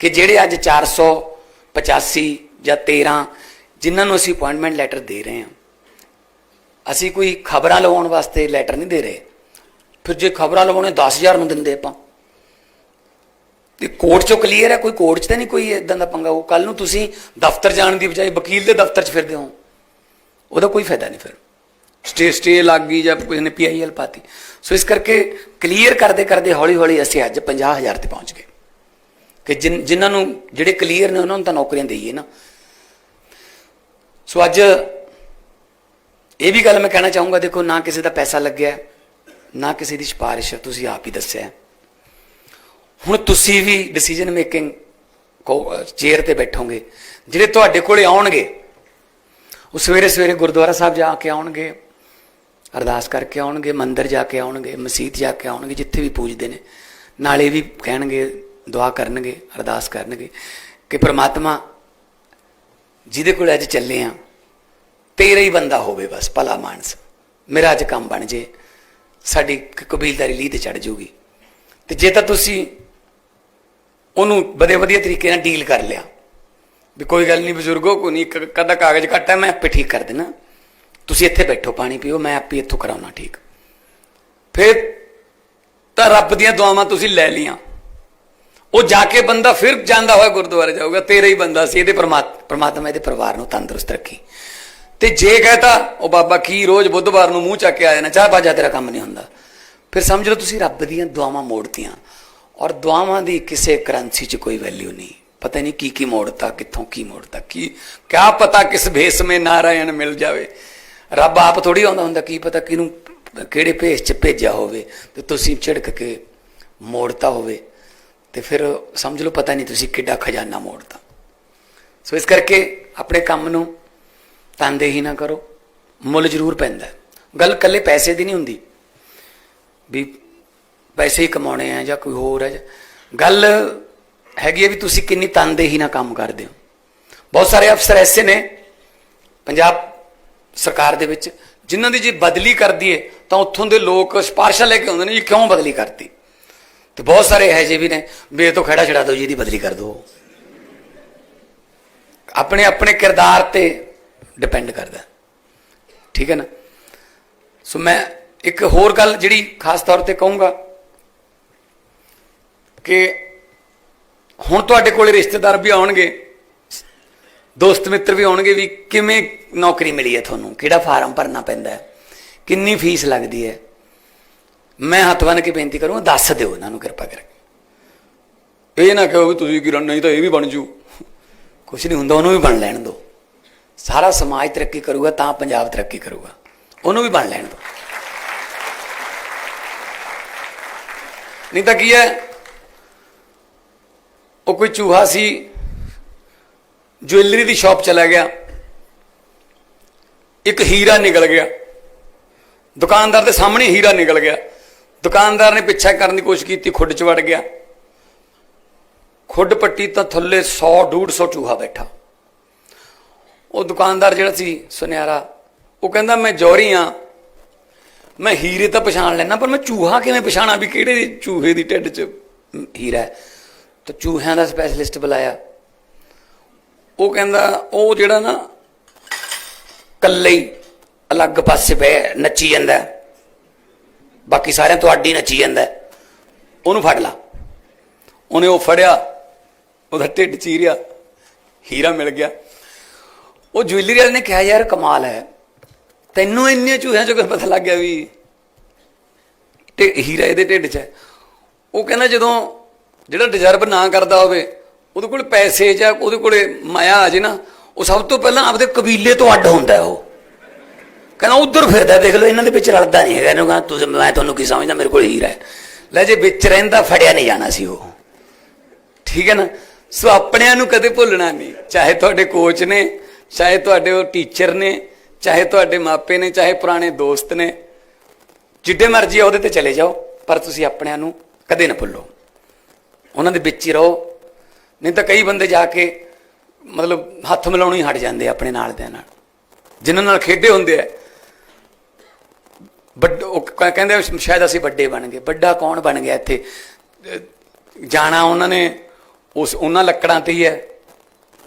ਕਿ ਜਿਹੜੇ ਅੱਜ 485 ਜਾਂ 13 ਜਿਨ੍ਹਾਂ ਨੂੰ ਅਸੀਂ ਅਪਾਇੰਟਮੈਂਟ ਲੈਟਰ ਦੇ ਰਹੇ ਹਾਂ, ਅਸੀਂ ਕੋਈ ਖਬਰਾਂ ਲਵਾਉਣ ਵਾਸਤੇ ਲੈਟਰ ਨਹੀਂ ਦੇ ਰਹੇ। ਫਿਰ ਜੇ ਖਬਰਾਂ ਲਵਾਉਣੇ 10000 ਨੂੰ ਦਿੰਦੇ ਆਪਾਂ। ਤੇ ਕੋਰਟ 'ਚੋਂ ਕਲੀਅਰ ਹੈ, ਕੋਈ ਕੋਰਟ 'ਚ ਤਾਂ ਨਹੀਂ ਕੋਈ ਇਦਾਂ ਦਾ ਪੰਗਾ? ਉਹ ਕੱਲ ਨੂੰ ਤੁਸੀਂ ਦਫ਼ਤਰ ਜਾਣ ਦੀ ਬਜਾਏ ਵਕੀਲ ਦੇ ਦਫ਼ਤਰ 'ਚ ਫਿਰਦੇ ਹੋ। ਉਹਦਾ ਕੋਈ ਫਾਇਦਾ ਨਹੀਂ ਫਿਰ। ਸਟੇ ਸਟੇ ਲੱਗ ਗਈ ਜਾਂ ਕਿਸੇ ਨੇ ਪੀਆਈਐਲ ਪਾਤੀ। ਸੋ ਇਸ ਕਰਕੇ ਕਲੀਅਰ ਕਰਦੇ ਕਰਦੇ ਹੌਲੀ ਹੌਲੀ ਅਸੀਂ ਅੱਜ 50000 ਤੇ ਪਹੁੰਚ ਗਏ। ਕਿ ਜਿਨ- ਜਿਨ੍ਹਾਂ ਨੂੰ, ਜਿਹੜੇ ਕਲੀਅਰ ਨੇ, ਉਹਨਾਂ ਨੂੰ ਤਾਂ ਨੌਕਰੀਆਂ ਦੇਈਏ ਨਾ। ਸੋ ਅੱਜ ਇਹ ਵੀ ਗੱਲ ਮੈਂ ਕਹਿਣਾ ਚਾਹੂੰਗਾ, ਦੇਖੋ ਨਾ ਕਿਸੇ ਦਾ ਪੈਸਾ ਲੱਗਿਆ, ਨਾ ਕਿਸੇ ਦੀ ਸਿਫਾਰਿਸ਼ ਤੁਸੀਂ ਆਪ ਹੀ ਦੱਸਿਆ। ਹੁਣ ਤੁਸੀਂ ਵੀ ਡਿਸੀਜਨ ਮੇਕਿੰਗ ਚੇਅਰ ਤੇ ਬੈਠੋਗੇ, ਜਿਹੜੇ ਤੁਹਾਡੇ ਕੋਲੇ ਆਉਣਗੇ, ਉਹ ਸਵੇਰੇ ਸਵੇਰੇ ਗੁਰਦੁਆਰਾ ਸਾਹਿਬ ਜਾ ਕੇ ਆਉਣਗੇ, ਅਰਦਾਸ ਕਰਕੇ ਆਉਣਗੇ, ਮੰਦਿਰ ਜਾ ਕੇ ਆਉਣਗੇ, ਮਸਜਿਦ ਜਾ ਕੇ ਆਉਣਗੇ, ਜਿੱਥੇ ਵੀ ਪੂਜਦੇ ਨੇ। ਨਾਲੇ ਵੀ ਕਹਿਣਗੇ, ਦੁਆ ਕਰਨਗੇ, ਅਰਦਾਸ ਕਰਨਗੇ ਕਿ ਪ੍ਰਮਾਤਮਾ ਜਿਹਦੇ ਕੋਲ ਅੱਜ ਚੱਲੇ ਆ, ਤੇਰਾ ਹੀ ਬੰਦਾ ਹੋਵੇ ਬਸ, ਭਲਾ ਮਾਨਸ। ਮੇਰਾ ਅੱਜ ਕੰਮ ਬਣ ਜੇ, ਸਾਡੀ ਕਬੀਲਦਾਰੀ ਲੀਹ ਤੇ ਚੜ ਜੂਗੀ। ਤੇ ਜੇ ਤਾਂ ਤੁਸੀਂ ਉਹਨੂੰ ਬੜੇ ਵਧੀਆ ਤਰੀਕੇ ਨਾਲ ਡੀਲ ਕਰ ਲਿਆ। ਵੀ ਕੋਈ ਗੱਲ ਨਹੀਂ ਬਜ਼ੁਰਗੋ, ਕੋਈ ਨਹੀਂ ਕਦਾ ਕਾਗਜ਼ ਘੱਟ ਹੈ ਮੈਂ ਆਪੇ ਠੀਕ ਕਰ ਦੇਣਾ। ਤੁਸੀਂ ਇੱਥੇ ਬੈਠੋ, ਪਾਣੀ ਪੀਓ, ਮੈਂ ਆਪੇ ਇੱਥੋਂ ਕਰਾਉਣਾ ਠੀਕ। ਫਿਰ ਤਾਂ ਰੱਬ ਦੀਆਂ ਦੁਆਵਾਂ ਤੁਸੀਂ ਲੈ ਲੀਆਂ ਉਹ ਜਾ ਕੇ ਬੰਦਾ ਫਿਰ ਜਾਂਦਾ ਹੋਇਆ ਗੁਰਦੁਆਰੇ ਜਾਊਗਾ, ਤੇਰਾ ਹੀ ਬੰਦਾ ਸੀ, ਇਹਦੇ ਪਰਮਾਤ- ਪਰਮਾਤਮਾ ਇਹਦੇ ਪਰਿਵਾਰ ਨੂੰ ਤੰਦਰੁਸਤ ਰੱਖੀ। ਤੇ ਜੇ ਕਹਤਾ, ਉਹ ਬਾਬਾ ਕੀ ਰੋਜ਼ ਬੁੱਧਵਾਰ ਨੂੰ ਮੂੰਹ ਚੱਕ ਕੇ ਆ ਜਾਣਾ ਚਾਹ ਬਾਜਾ ਤੇਰਾ ਕੰਮ ਨਹੀਂ ਹੁੰਦਾ। ਫਿਰ ਸਮਝ ਲਓ ਤੁਸੀਂ ਰੱਬ ਦੀਆਂ ਦੁਆਵਾਂ ਮੋੜਤੀਆਂ। ਔਰ ਦੁਆਵਾਂ ਦੀ ਕਿਸੇ ਕਰੰਸੀ 'ਚ ਕੋਈ ਵੈਲਿਊ ਨਹੀਂ। ਪਤਾ ਨਹੀਂ ਕੀ ਕੀ ਮੋੜਤਾ ਕਿੱਥੋਂ ਕੀ ਮੋੜਤਾ ਕੀ, ਕਿਆ ਪਤਾ ਕਿਸ ਭੇਸ ਮੇ ਨਾਰਾਇਣ ਮਿਲ ਜਾਵੇ। ਰੱਬ ਆਪ ਥੋੜੀ ਆਉਂਦਾ ਹੁੰਦਾ, ਕੀ ਪਤਾ ਕਿਹਨੂੰ, ਕਿਹੜੇ ਭੇਸ 'ਚ ਭੇਜਿਆ ਹੋਵੇ ਤੇ ਤੁਸੀਂ ਝਿੜਕ ਕੇ ਮੋੜਤਾ ਹੋਵੇ। ਤੇ ਫਿਰ ਸਮਝ ਲਓ, ਪਤਾ ਨਹੀਂ ਤੁਸੀਂ ਕਿੱਡਾ ਖਜ਼ਾਨਾ ਮੋੜਤਾ। ਸੋ ਇਸ ਕਰਕੇ ਆਪਣੇ ਕੰਮ ਨੂੰ ਤਨਦੇਹੀ ਨਾ ਕਰੋ। ਮੁੱਲ ਜ਼ਰੂਰ ਪੈਂਦਾ। ਗੱਲ ਕੱਲੇ ਪੈਸੇ ਦੀ ਨਹੀਂ ਹੁੰਦੀ। ਵੀ ਪੈਸੇ ਹੀ ਕਮਾਉਣੇ ਆ ਜਾਂ ਕੋਈ ਹੋਰ ਹੈ ਜਾਂ- ਗੱਲ ਹੈਗੀ ਹੈ ਵੀ ਤੁਸੀਂ ਕਿੰਨੀ ਤਨਦੇਹੀ ਨਾਲ ਕੰਮ ਕਰਦੇ ਹੋ। ਬਹੁਤ ਸਾਰੇ ਅਫਸਰ ਐਸੇ ਨੇ ਪੰਜਾਬ ਸਰਕਾਰ ਦੇ ਵਿੱਚ ਜਿਨ੍ਹਾਂ ਦੀ ਜੇ ਬਦਲੀ ਕਰਦੀ ਦਈਏ ਤਾਂ ਉੱਥੋਂ ਦੇ ਲੋਕ ਸਿਫਾਰਸ਼ਾਂ ਲੈ ਕੇ ਆਉਂਦੇ ਨੇ ਜੀ, ਕਿਉਂ ਬਦਲੀ ਕਰਤੀ? ਤੇ ਬਹੁਤ ਸਾਰੇ ਇਹੋ ਜਿਹੇ ਵੀ ਨੇ, ਵੀ ਇਹ ਤੋਂ ਖੜਾ ਛੜਾ ਦਿਓ ਜੀ, ਇਹਦੀ ਬਦਲੀ ਕਰ ਦਿਓ। ਆਪਣੇ ਆਪਣੇ ਕਿਰਦਾਰ ਤੇ ਡਿਪੈਂਡ ਕਰਦਾ। ਠੀਕ ਹੈ ਨਾ? ਸੋ ਮੈਂ ਇੱਕ ਹੋਰ ਗੱਲ ਜਿਹੜੀ ਖਾਸ ਤੌਰ ਤੇ ਕਹੂੰਗਾ ਕਿ ਹੁਣ ਤੁਹਾਡੇ ਕੋਲੇ ਰਿਸ਼ਤੇਦਾਰ ਵੀ ਆਉਣਗੇ ਦੋਸਤ ਮਿੱਤਰ ਵੀ ਆਉਣਗੇ ਵੀ ਕਿਵੇਂ ਨੌਕਰੀ ਮਿਲੀ ਹੈ ਤੁਹਾਨੂੰ ਕਿਹੜਾ ਫਾਰਮ ਭਰਨਾ ਪੈਂਦਾ ਹੈ ਕਿੰਨੀ ਫੀਸ ਲੱਗਦੀ ਹੈ। ਮੈਂ ਹੱਥ ਬੰਨ੍ਹ ਕੇ ਬੇਨਤੀ ਕਰੂੰਗਾ ਦੱਸ ਦਿਓ ਇਹਨਾਂ ਨੂੰ ਕਿਰਪਾ ਕਰਕੇ। ਇਹ ਨਾ ਕਹੋ ਵੀ ਤੁਸੀਂ ਕੀ ਨਹੀਂ ਤਾਂ ਇਹ ਵੀ ਬਣ ਜੂ। ਕੁਝ ਨਹੀਂ ਹੁੰਦਾ ਉਹਨੂੰ ਵੀ ਬਣ ਲੈਣ ਦਿਓ। ਸਾਰਾ ਸਮਾਜ ਤਰੱਕੀ ਕਰੂਗਾ ਤਾਂ ਪੰਜਾਬ ਤਰੱਕੀ ਕਰੂਗਾ। ਉਹਨੂੰ ਵੀ ਬਣ ਲੈਣ ਦਿਓ। ਨਹੀਂ ਤਾਂ ਕੀ ਹੈ ਉਹ ਕੋਈ ਚੂਹਾ ਸੀ, ਜੁਐਲਰੀ ਦੀ ਸ਼ਾਪ ਚਲਾ ਗਿਆ। ਇੱਕ ਹੀਰਾ ਨਿਕਲ ਗਿਆ। ਦੁਕਾਨਦਾਰ ਦੇ ਸਾਹਮਣੇ ਹੀਰਾ ਨਿਕਲ ਗਿਆ। ਦੁਕਾਨਦਾਰ ਨੇ ਪਿੱਛਾ ਕਰਨ ਦੀ ਕੋਸ਼ਿਸ਼ ਕੀਤੀ, ਖੁੱਡ ਚ ਵੜ ਗਿਆ। ਖੁੱਡ ਪੱਟੀ ਤਾਂ ਥੱਲੇ 100 150 ਚੂਹਾ ਬੈਠਾ। ਉਹ ਦੁਕਾਨਦਾਰ ਜਿਹੜਾ ਸੀ, ਸੁਨਿਆਰਾ, ਉਹ ਕਹਿੰਦਾ, ਮੈਂ ਜੌਹਰੀ ਆ। ਮੈਂ ਹੀਰੇ ਤਾਂ ਪਛਾਣ ਲੈਣਾ ਪਰ ਮੈਂ ਚੂਹਾ ਕਿਵੇਂ ਪਛਾਣਾ ਵੀ ਕਿਹੜੇ ਚੂਹੇ ਦੀ ਢਿੱਡ 'ਚ ਹੀਰਾ ਹੈ? ਤਾਂ ਚੂਹਿਆਂ ਦਾ ਸਪੈਸ਼ਲਿਸਟ ਬੁਲਾਇਆ। ਉਹ ਕਹਿੰਦਾ, ਉਹ ਜਿਹੜਾ ਨਾ ਕੱਲੇ ਹੀ ਅਲੱਗ ਪਾਸੇ ਬਹਿ, ਨੱਚੀ ਜਾਂਦਾ ਬਾਕੀ ਸਾਰਿਆਂ ਤੋਂ ਅੱਡੀ ਨੱਚੀ ਜਾਂਦਾ ਉਹਨੂੰ ਫੜ ਲਾ। ਉਹਨੇ ਉਹ ਫੜਿਆ, ਉਹਦਾ ਢਿੱਡ ਚੀਰਿਆ, ਹੀਰਾ ਮਿਲ ਗਿਆ। ਉਹ ਜੁਐਲਰੀ ਵਾਲੇ ਨੇ ਕਿਹਾ, ਯਾਰ, ਕਮਾਲ ਹੈ। ਤੈਨੂੰ ਇੰਨੇ ਚੂਹਿਆਂ ਚੋਂ ਪਤਾ ਲੱਗ ਗਿਆ ਵੀ ਤੇ ਹੀਰਾ ਇਹਦੇ ਢਿੱਡ 'ਚ ਹੈ? ਉਹ ਕਹਿੰਦਾ, ਜਦੋਂ ਜਿਹੜਾ ਡਿਜ਼ਰਵ ਨਾ ਕਰਦਾ ਹੋਵੇ, ਉਹਦੇ ਕੋਲ ਪੈਸੇ ਜਾਂ ਉਹਦੇ ਕੋਲੇ ਮਾਇਆ ਆ ਜੇ ਨਾ, ਉਹ ਸਭ ਤੋਂ ਪਹਿਲਾਂ ਆਪਦੇ ਕਬੀਲੇ ਤੋਂ ਅੱਡ ਹੁੰਦਾ ਉਹ। ਕਹਿੰਦਾ ਉਧਰ ਫਿਰਦਾ ਦੇਖ ਲਓ, ਇਹਨਾਂ ਦੇ ਵਿੱਚ ਰਲਦਾ ਨਹੀਂ ਹੈਗਾ, ਇਹਨੂੰ ਕਹਿੰਦਾ ਤੁਸੀਂ ਮੈਂ ਤੁਹਾਨੂੰ ਕੀ ਸਮਝਦਾ, ਮੇਰੇ ਕੋਲ ਹੀਰਾ ਹੈ। ਲੈ ਜੇ ਵਿੱਚ ਰਹਿੰਦਾ, ਫੜਿਆ ਨਹੀਂ ਜਾਣਾ ਸੀ ਉਹ। ਠੀਕ ਹੈ ਨਾ? ਸੋ ਆਪਣਿਆਂ ਨੂੰ ਕਦੇ ਭੁੱਲਣਾ ਨਹੀਂ। ਚਾਹੇ ਤੁਹਾਡੇ ਕੋਚ ਨੇ, ਚਾਹੇ ਤੁਹਾਡੇ ਉਹ ਟੀਚਰ ਨੇ, ਚਾਹੇ ਤੁਹਾਡੇ ਮਾਪੇ ਨੇ, ਚਾਹੇ ਪੁਰਾਣੇ ਦੋਸਤ ਨੇ, ਜਿੱਡੇ ਮਰਜ਼ੀ ਆ, ਉਹਦੇ ਤੇ ਚਲੇ ਜਾਓ, ਪਰ ਤੁਸੀਂ ਆਪਣਿਆਂ ਨੂੰ ਕਦੇ ਨਾ ਭੁੱਲੋ। ਉਹਨਾਂ ਦੇ ਵਿੱਚ ਹੀ ਰਹੋ। ਨਹੀਂ ਤਾਂ ਕਈ ਬੰਦੇ ਜਾ ਕੇ ਮਤਲਬ ਹੱਥ ਮਿਲਾਉਣੀ ਹਟ ਜਾਂਦੇ ਆਪਣੇ ਨਾਲ ਦੇ ਨਾਲ। ਜਿਨ੍ਹਾਂ ਨਾਲ ਖੇਡੇ ਹੁੰਦੇ ਆ। ਵੱਡ ਕਹਿੰਦੇ ਸ਼ਾਇਦ ਅਸੀਂ ਵੱਡੇ ਬਣ ਗਏ। ਵੱਡਾ ਕੌਣ ਬਣ ਗਿਆ ਇੱਥੇ? ਜਾਣਾ ਉਹਨਾਂ ਨੇ ਉਸ, ਉਹਨਾਂ ਲੱਕੜਾਂ ਤੇ ਹੀ ਹੈ।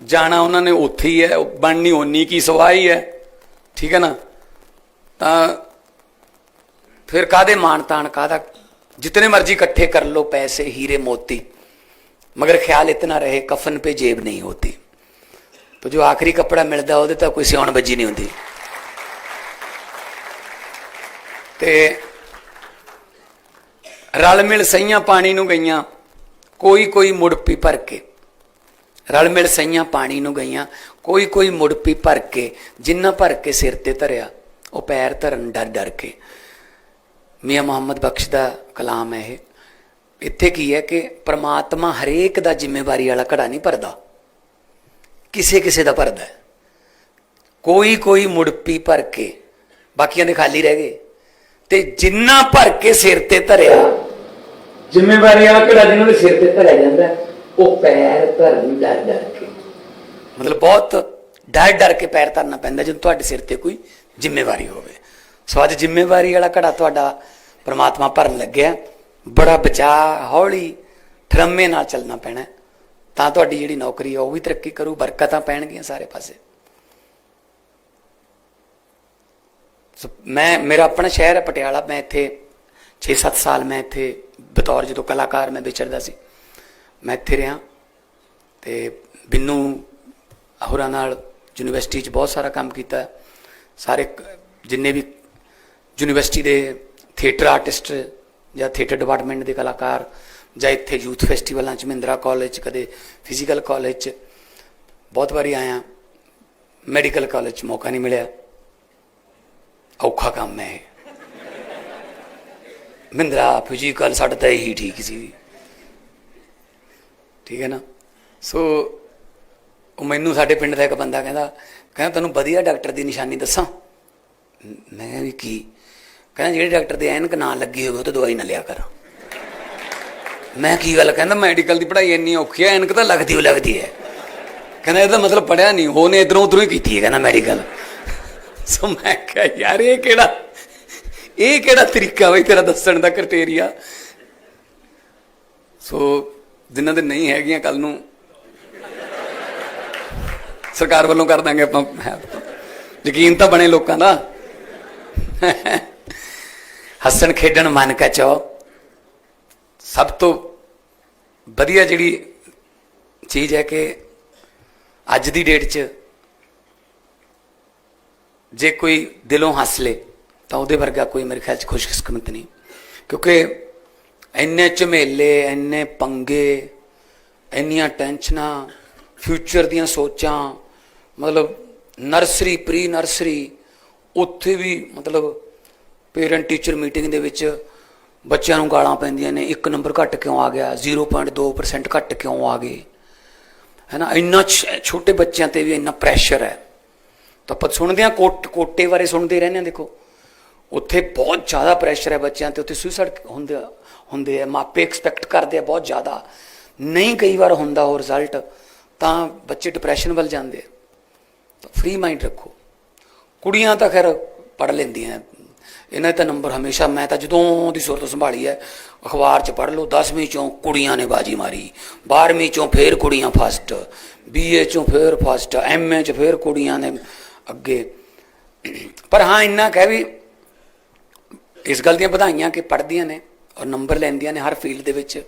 ਜਾਣਾ ਉਹਨਾਂ ਨੇ ਉੱਥੇ ਹੀ ਹੈ। ਬਣਨੀ ਓਨੀ ਕੀ ਸਵਾਈ ਹੈ ਠੀਕ ਹੈ ਨਾ? ਤਾਂ ਫਿਰ ਕਾਦੇ ਮਾਨ ਤਾਨ ਕਾਦਾ ਜਿਤਨੇ ਮਰਜ਼ੀ ਇਕੱਠੇ ਕਰ ਲੋ ਪੈਸੇ, ਹੀਰੇ, ਮੋਤੀ। मगर ख्याल इतना रहे कफन पे जेब नहीं होती तो जो आखिरी कपड़ा मिलता ਉਹਦੇ ਤਾਂ ਕੋਈ ਸਿਉਣ ਵੱਜੀ ਨਹੀਂ ਹੁੰਦੀ ਤੇ ਰਲ ਮਿਲ ਸਈਆਂ ਪਾਣੀ ਨੂੰ ਗਈਆਂ ਕੋਈ ਕੋਈ ਮੁੜ ਪੀ ਭਰ ਕੇ ਰਲ ਮਿਲ ਸਈਆਂ ਪਾਣੀ ਨੂੰ ਗਈਆਂ ਕੋਈ ਕੋਈ ਮੁੜ ਪੀ ਭਰ ਕੇ ਜਿੰਨਾ ਭਰ ਕੇ ਸਿਰ ਤੇ ਧਰਿਆ ਉਹ ਪੈਰ ਧਰਨ ਡਰ ਡਰ ਕੇ ਮੀਆਂ ਮੁਹੰਮਦ ਬਖਸ਼ ਦਾ ਕਲਾਮ ਹੈ ਇਹ ਇੱਥੇ ਕੀ ਹੈ ਕਿ ਪ੍ਰਮਾਤਮਾ ਹਰੇਕ ਦਾ ਜ਼ਿੰਮੇਵਾਰੀ ਵਾਲਾ ਘੜਾ ਨਹੀਂ ਭਰਦਾ। ਕਿਸੇ ਕਿਸੇ ਦਾ ਭਰਦਾ ਹੈ। ਕੋਈ ਕੋਈ ਮੁੜਪੀ ਭਰ ਕੇ, ਬਾਕੀਆਂ ਦੇ ਖਾਲੀ ਰਹਿ ਗਏ। ਤੇ ਜਿੰਨਾ ਭਰ ਕੇ ਸਿਰ ਤੇ ਧਰਿਆ, ਜ਼ਿੰਮੇਵਾਰੀ ਵਾਲਾ ਘੜਾ ਜਿਹਨਾਂ ਦੇ ਸਿਰ ਤੇ ਧਰਿਆ ਜਾਂਦਾ ਉਹ ਪੈਰ ਧਰਨ ਡਰ ਡਰ ਕੇ। ਮਤਲਬ ਬਹੁਤ ਡਰ ਡਰ ਕੇ ਪੈਰ ਧਰਨਾ ਪੈਂਦਾ, ਜਦੋਂ ਤੁਹਾਡੇ ਸਿਰ ਤੇ ਕੋਈ ਜ਼ਿੰਮੇਵਾਰੀ ਹੋਵੇ। ਸੋ ਅੱਜ ਜ਼ਿੰਮੇਵਾਰੀ ਵਾਲਾ ਘੜਾ ਤੁਹਾਡਾ ਪਰਮਾਤਮਾ ਭਰਨ ਲੱਗਿਆ। ਬੜਾ ਬਚਾ, ਹੌਲੀ ਠਰਮੇ ਨਾਲ ਚੱਲਣਾ ਪੈਣਾ। ਤਾਂ ਤੁਹਾਡੀ ਜਿਹੜੀ ਨੌਕਰੀ ਹੈ ਉਹ ਵੀ ਤਰੱਕੀ ਕਰੂ, ਬਰਕਤਾਂ ਪੈਣਗੀਆਂ ਸਾਰੇ ਪਾਸੇ। ਸੋ ਮੈਂ, ਮੇਰਾ ਆਪਣਾ ਸ਼ਹਿਰ ਹੈ ਪਟਿਆਲਾ, ਮੈਂ ਇੱਥੇ 6-7 ਸਾਲ ਮੈਂ ਇੱਥੇ ਬਤੌਰ ਜਦੋਂ ਕਲਾਕਾਰ ਮੈਂ ਵਿਚਰਦਾ ਸੀ। ਮੈਂ ਇੱਥੇ ਰਿਹਾ ਤੇ ਬਿੰਨੂ ਹੋਰਾਂ ਨਾਲ ਯੂਨੀਵਰਸਿਟੀ 'ਚ ਬਹੁਤ ਸਾਰਾ ਕੰਮ ਕੀਤਾ। ਸਾਰੇ ਜਿੰਨੇ ਵੀ ਯੂਨੀਵਰਸਿਟੀ ਦੇ ਥੀਏਟਰ ਆਰਟਿਸਟ ਜਾਂ ਥੀਏਟਰ ਡਿਪਾਰਟਮੈਂਟ ਦੇ ਕਲਾਕਾਰ ਜਾਂ ਇੱਥੇ ਯੂਥ ਫੈਸਟੀਵਲਾਂ 'ਚ, ਮਹਿੰਦਰਾ ਕਾਲਜ 'ਚ, ਕਦੇ ਫਿਜ਼ੀਕਲ ਕਾਲਜ 'ਚ, ਬਹੁਤ ਵਾਰੀ ਆਇਆ। ਮੈਡੀਕਲ ਕਾਲਜ 'ਚ ਮੌਕਾ ਨਹੀਂ ਮਿਲਿਆ। ਔਖਾ ਕੰਮ ਹੈ ਇਹ। ਮਹਿੰਦਰਾ ਫਿਜ਼ੀਕਲ ਸਾਡਾ ਤਾਂ ਇਹੀ ਠੀਕ ਸੀ। ਠੀਕ ਹੈ ਨਾ? ਸੋ ਉਹ ਮੈਨੂੰ ਸਾਡੇ ਪਿੰਡ ਦਾ ਇੱਕ ਬੰਦਾ ਕਹਿੰਦਾ ਕਹਿੰਦਾ, ਤੈਨੂੰ ਵਧੀਆ ਡਾਕਟਰ ਦੀ ਨਿਸ਼ਾਨੀ ਦੱਸਾਂ? ਮੈਂ ਕਿਹਾ ਵੀ ਕੀ? ਕਹਿੰਦਾ ਜਿਹੜੇ ਡਾਕਟਰ ਦੇ ਐਨਕ ਨਾ ਲੱਗੀ ਹੋਵੇ ਉਹ ਤੇ ਦਵਾਈ ਨਾ ਲਿਆ ਕਰ। ਮੈਂ ਕੀ ਗੱਲ ਕਹਿੰਦਾ, ਮੈਡੀਕਲ ਦੀ ਪੜ੍ਹਾਈ ਇੰਨੀ ਔਖੀ ਹੈ ਐਨਕ ਤਾਂ ਲੱਗਦੀ ਹੋ ਲੱਗਦੀ ਹੈ ਕਹਿੰਦਾ ਇਹਦਾ ਮਤਲਬ ਪੜਿਆ ਨਹੀਂ ਉਹਨੇ ਇਧਰੋਂ ਉਧਰੋਂ ਹੀ ਕੀਤੀ ਹੈ ਕਹਿੰਦਾ ਮੈਡੀਕਲ। ਸੋ ਮੈਂ ਕਿਹਾ, ਯਾਰ ਇਹ ਕਿਹੜਾ ਇਹ ਕਿਹੜਾ ਤਰੀਕਾ ਬਈ ਤੇਰਾ ਦੱਸਣ ਦਾ ਕ੍ਰਾਈਟੇਰੀਆ ਸੋ ਜਿਨ੍ਹਾਂ ਦੇ ਨਹੀਂ ਹੈਗੀਆਂ ਕੱਲ ਨੂੰ ਸਰਕਾਰ ਵੱਲੋਂ ਕਰ ਦਾਂਗੇ ਆਪਾਂ। ਯਕੀਨ ਤਾਂ ਬਣੇ ਲੋਕਾਂ ਦਾ। ਹੱਸਣ ਖੇਡਣ ਮਨ ਕਾ ਚੋ ਸਭ ਤੋਂ ਵਧੀਆ ਜਿਹੜੀ ਚੀਜ਼ ਹੈ ਕਿ ਅੱਜ ਦੀ ਡੇਟ 'ਚ ਜੇ ਕੋਈ ਦਿਲੋਂ ਹੱਸ ਲੇ, ਤਾਂ ਉਹਦੇ ਵਰਗਾ ਕੋਈ ਮੇਰੇ ਖਿਆਲ 'ਚ ਖੁਸ਼ਕਿਸਮਤ ਨਹੀਂ। ਕਿਉਂਕਿ ਇੰਨੇ ਝਮੇਲੇ, ਇੰਨੇ ਪੰਗੇ, ਇੰਨੀਆਂ ਟੈਨਸ਼ਨਾਂ, ਫਿਊਚਰ ਦੀਆਂ ਸੋਚਾਂ, ਮਤਲਬ ਨਰਸਰੀ ਪ੍ਰੀ ਨਰਸਰੀ ਉੱਥੇ ਵੀ ਮਤਲਬ ਪੇਰੈਂਟ ਟੀਚਰ ਮੀਟਿੰਗ ਦੇ ਵਿੱਚ ਬੱਚਿਆਂ ਨੂੰ ਗਾਲਾਂ ਪੈਂਦੀਆਂ ਨੇ, ਇੱਕ ਨੰਬਰ ਘੱਟ ਕਿਉਂ ਆ ਗਿਆ? 0.2% ਘੱਟ ਕਿਉਂ ਆ ਗਏ? ਹੈਨਾ, ਇੰਨਾ ਛ- ਛੋਟੇ ਬੱਚਿਆਂ ਤੇ ਵੀ ਇੰਨਾ ਪ੍ਰੈਸ਼ਰ ਹੈ। ਤਾਂ ਆਪਾਂ ਸੁਣਦੇ ਹਾਂ ਕੋਟ, ਕੋਟੇ ਬਾਰੇ ਸੁਣਦੇ ਰਹਿੰਦੇ ਹਾਂ, ਦੇਖੋ। ਉੱਥੇ ਬਹੁਤ ਜ਼ਿਆਦਾ ਪ੍ਰੈਸ਼ਰ ਹੈ ਬੱਚਿਆਂ ਤੇ, ਉੱਥੇ ਸੁਸਾਈਡ ਹੁੰਦੇ ਹੁੰਦੇ ਆ, ਮਾਪੇ ਐਕਸਪੈਕਟ ਕਰਦੇ ਆ ਬਹੁਤ ਜ਼ਿਆਦਾ। ਨਹੀਂ ਕਈ ਵਾਰ ਹੁੰਦਾ ਉਹ ਰਿਜ਼ਲਟ ਤਾਂ ਬੱਚੇ ਡਿਪਰੈਸ਼ਨ ਵੱਲ ਜਾਂਦੇ ਆ। ਤਾਂ ਫ੍ਰੀ ਮਾਈਂਡ ਰੱਖੋ। ਕੁੜੀਆਂ ਤਾਂ ਖੈਰ ਪੜ ਲੈਂਦੀਆਂ ਇਹਨਾਂ ਦੇ ਤਾਂ ਨੰਬਰ ਹਮੇਸ਼ਾ ਮੈਂ ਤਾਂ ਜਦੋਂ ਦੀ ਸੁਰਤ ਸੰਭਾਲੀ ਹੈ, ਅਖਬਾਰ 'ਚ ਪੜ੍ਹ ਲਓ 10ਵੀਂ ਚੋਂ ਕੁੜੀਆਂ ਨੇ ਬਾਜੀ ਮਾਰੀ 12ਵੀਂ ਚੋਂ ਫੇਰ ਕੁੜੀਆਂ ਫਸਟ ਬੀਏ ਚੋਂ ਫੇਰ ਫਸਟ ਐਮਏ 'ਚ ਫੇਰ ਕੁੜੀਆਂ ਨੇ ਅੱਗੇ। ਪਰ ਹਾਂ, ਇੰਨਾ ਕਹਿ ਵੀ ਇਸ ਗੱਲ ਦੀਆਂ ਵਧਾਈਆਂ ਕਿ ਪੜ੍ਹਦੀਆਂ ਨੇ ਔਰ ਨੰਬਰ ਲੈਂਦੀਆਂ ਨੇ ਹਰ ਫੀਲਡ ਦੇ ਵਿੱਚ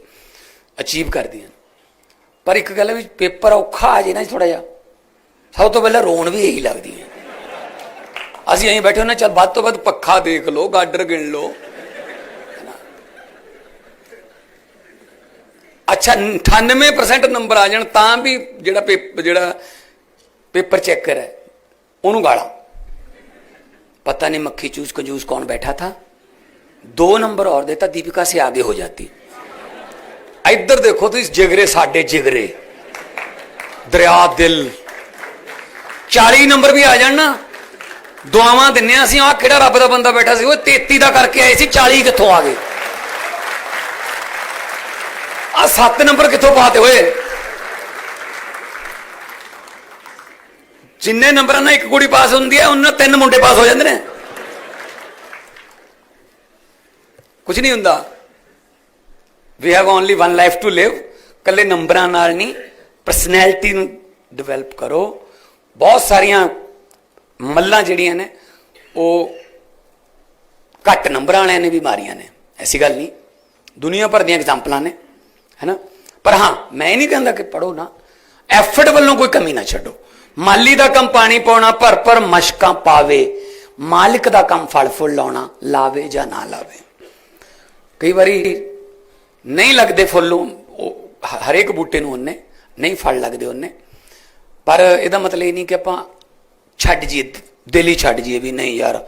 ਅਚੀਵ ਕਰਦੀਆਂ ਪਰ ਇੱਕ ਗੱਲ ਹੈ ਵੀ, ਪੇਪਰ ਔਖਾ ਆ ਜੇ ਨਾ ਥੋੜਾ ਜਿਹਾ, ਸਭ ਤੋਂ ਪਹਿਲਾਂ ਰੋਣ ਵੀ ਇਹੀ ਲੱਗਦੀ ਹੈ ਅਸੀਂ અહીં ਬੈਠੇ ਹੁੰਨੇ ਚੱਲ ਵੱਧ ਤੋਂ ਵੱਧ ਪੱਖਾ ਦੇਖ ਲਓ ਗਾਡਰ ਗਿਣ ਲਓ ਅੱਛਾ 98% ਨੰਬਰ ਆ ਜਾਣ ਤਾਂ ਵੀ ਜਿਹੜਾ ਪੇਪਰ ਜਿਹੜਾ ਪੇਪਰ ਚੈੱਕਰ ਹੈ ਉਹਨੂੰ ਗਾਲਾਂ पता नहीं मक्खी चूस कंजूस कौन बैठा था दो नंबर और देता दीपिका से आगे हो जाती इधर देखो तो इस जिगरे साडे जिगरे दरिया दिल 40 ਨੰਬਰ ਵੀ ਆ ਜਾਣ ਨਾ ਦੁਆਵਾਂ ਦਿੰਨੇ ਆ ਅਸੀਂ ਆ ਕਿਹੜਾ ਰੱਬ ਦਾ ਬੰਦਾ ਬੈਠਾ ਸੀ? ਉਹ 33 ਦਾ ਕਰਕੇ ਆਏ ਸੀ 40 ਕਿੱਥੋਂ ਆ ਗਏ? ਆ 7 ਨੰਬਰ ਕਿੱਥੋਂ ਪਾਤੇ ਹੋਏ? ਜਿੰਨੇ ਨੰਬਰਾਂ ਨਾਲ ਇੱਕ ਕੁੜੀ ਪਾਸ ਹੁੰਦੀ ਹੈ, ਉਹਨਾਂ ਤਿੰਨ ਮੁੰਡੇ ਪਾਸ ਹੋ ਜਾਂਦੇ ਨੇ। ਕੁਝ ਨਹੀਂ ਹੁੰਦਾ। We have only one life to live ਕੱਲੇ ਨੰਬਰਾਂ ਨਾਲ ਨਹੀਂ ਪਰਸਨੈਲਿਟੀ ਨੂੰ ਡਿਵੈਲਪ ਕਰੋ। ਬਹੁਤ ਸਾਰੀਆਂ ਮੱਲਾਂ ਜਿਹੜੀਆਂ ਨੇ, ਉਹ ਘੱਟ ਨੰਬਰਾਂ ਵਾਲਿਆਂ ਨੇ ਵੀ ਮਾਰੀਆਂ ਨੇ। ਐਸੀ ਗੱਲ ਨਹੀਂ। ਦੁਨੀਆ ਭਰ ਦੀਆਂ ਐਗਜ਼ਾਮਪਲਾਂ ਨੇ, ਹੈਨਾ? ਪਰ ਹਾਂ, ਮੈਂ ਇਹ ਨਹੀਂ ਕਹਿੰਦਾ ਕਿ ਪੜੋ ਨਾ। ਐਫਰਟ ਵੱਲੋਂ ਕੋਈ ਕਮੀ ਨਾ ਛੱਡੋ। ਮਾਲੀ ਦਾ ਕੰਮ ਪਾਣੀ ਪਾਉਣਾ, ਭਰ ਭਰ ਮਸ਼ਕਾਂ ਪਾਵੇ। ਮਾਲਕ ਦਾ ਕੰਮ ਫਲ ਫੁੱਲ ਲਾਉਣਾ, ਲਾਵੇ ਜਾਂ ਨਾ ਲਾਵੇ। ਕਈ ਵਾਰੀ ਨਹੀਂ ਲੱਗਦੇ ਫੁੱਲ, ਉਹ- ਉਹ ਹਰੇਕ ਬੂਟੇ ਨੂੰ ਉਹਨੇ, ਨਹੀਂ ਫਲ ਲੱਗਦੇ ਉਹਨੇ। ਪਰ ਇਹਦਾ ਮਤਲਬ ਇਹ ਨਹੀਂ ਕਿ ਆਪਾਂ ਛੱਡ ਜੀਏ ਦਿਲ ਹੀ ਛੱਡ ਜੀਏ ਵੀ, ਨਹੀਂ ਯਾਰ।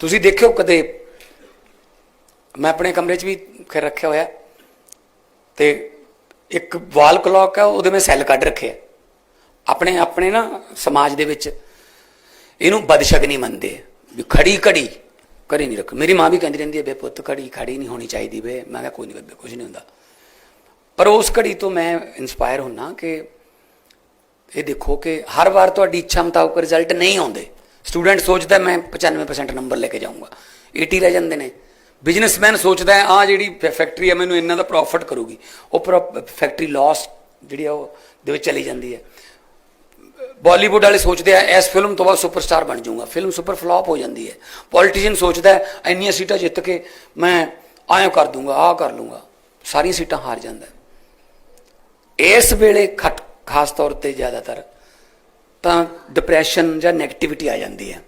ਤੁਸੀਂ ਦੇਖਿਓ ਕਦੇ, ਮੈਂ ਆਪਣੇ ਕਮਰੇ 'ਚ ਵੀ ਖੈਰ ਰੱਖਿਆ ਹੋਇਆ, ਤੇ ਇੱਕ ਵਾਲ ਕਲੌਕ ਹੈ ਉਹਦੇ ਮੈਂ ਸੈੱਲ ਕੱਢ ਰੱਖਿਆ। ਆਪਣੇ ਆਪਣੇ ਨਾ ਸਮਾਜ ਦੇ ਵਿੱਚ ਇਹਨੂੰ ਬਦਸ਼ਕ ਨਹੀਂ ਮੰਨਦੇ। ਵੀ ਖੜੀ ਘੜੀ ਕਰੀ ਨਹੀਂ ਰੱਖ। ਮੇਰੀ ਮਾਂ ਵੀ ਕਹਿੰਦੀ ਰਹਿੰਦੀ ਹੈ, ਬੇ ਪੁੱਤ ਘੜੀ ਖੜੀ ਨਹੀਂ ਹੋਣੀ ਚਾਹੀਦੀ ਬੇ। ਮੈਂ ਕਿਹਾ, ਕੋਈ ਨਹੀਂ ਬੇਬੇ ਕੁਝ ਨਹੀਂ ਹੁੰਦਾ। ਪਰ ਉਸ ਘੜੀ ਤੋਂ ਮੈਂ ਇਨਸਪਾਇਰ ਹੁੰਨਾ ਕਿ ਇਹ ਦੇਖੋ ਕਿ ਹਰ ਵਾਰ ਤੁਹਾਡੀ ਇੱਛਾ ਮੁਤਾਬਕ ਰਿਜ਼ਲਟ ਨਹੀਂ ਆਉਂਦੇ। ਸਟੂਡੈਂਟ ਸੋਚਦਾ, ਮੈਂ 95% ਨੰਬਰ ਲੈ ਕੇ ਜਾਊਂਗਾ। 80 ਰਹਿ ਜਾਂਦੇ ਨੇ। ਬਿਜ਼ਨਸਮੈਨ ਸੋਚਦਾ ਹੈ ਆ ਜਿਹੜੀ ਫੈਕਟਰੀ ਹੈ, ਮੈਨੂੰ ਇੰਨਾ ਦਾ ਪ੍ਰੋਫਿਟ ਕਰੂਗੀ। ਉਹ ਫੈਕਟਰੀ ਲਾਸ ਜਿਹੜੀ ਆ ਉਹ ਦੇ ਵਿੱਚ ਚਲੀ ਜਾਂਦੀ ਹੈ। ਬਾਲੀਵੁੱਡ ਵਾਲੇ ਸੋਚਦੇ ਆ, ਇਸ ਫਿਲਮ ਤੋਂ ਬਾਅਦ ਸੁਪਰਸਟਾਰ ਬਣ ਜਾਊਂਗਾ। ਫਿਲਮ ਸੁਪਰ ਫਲॉप ਹੋ ਜਾਂਦੀ ਹੈ। ਪੋਲੀਟੀਸ਼ੀਅਨ ਸੋਚਦਾ ਇੰਨੀਆਂ ਸੀਟਾਂ ਜਿੱਤ ਕੇ ਮੈਂ ਆਇਓ ਕਰ ਦੂੰਗਾ ਆ ਕਰ ਲੂੰਗਾ ਸਾਰੀਆਂ ਸੀਟਾਂ ਹਾਰ ਜਾਂਦਾ ਇਸ ਵੇਲੇ ਖਟ ਖਾਸ ਤੌਰ ਤੇ ਜ਼ਿਆਦਾਤਰ, ਤਾਂ ਡਿਪਰੈਸ਼ਨ ਜਾਂ 네ਗੇਟਿਵਿਟੀ ਆ ਜਾਂਦੀ ਹੈ।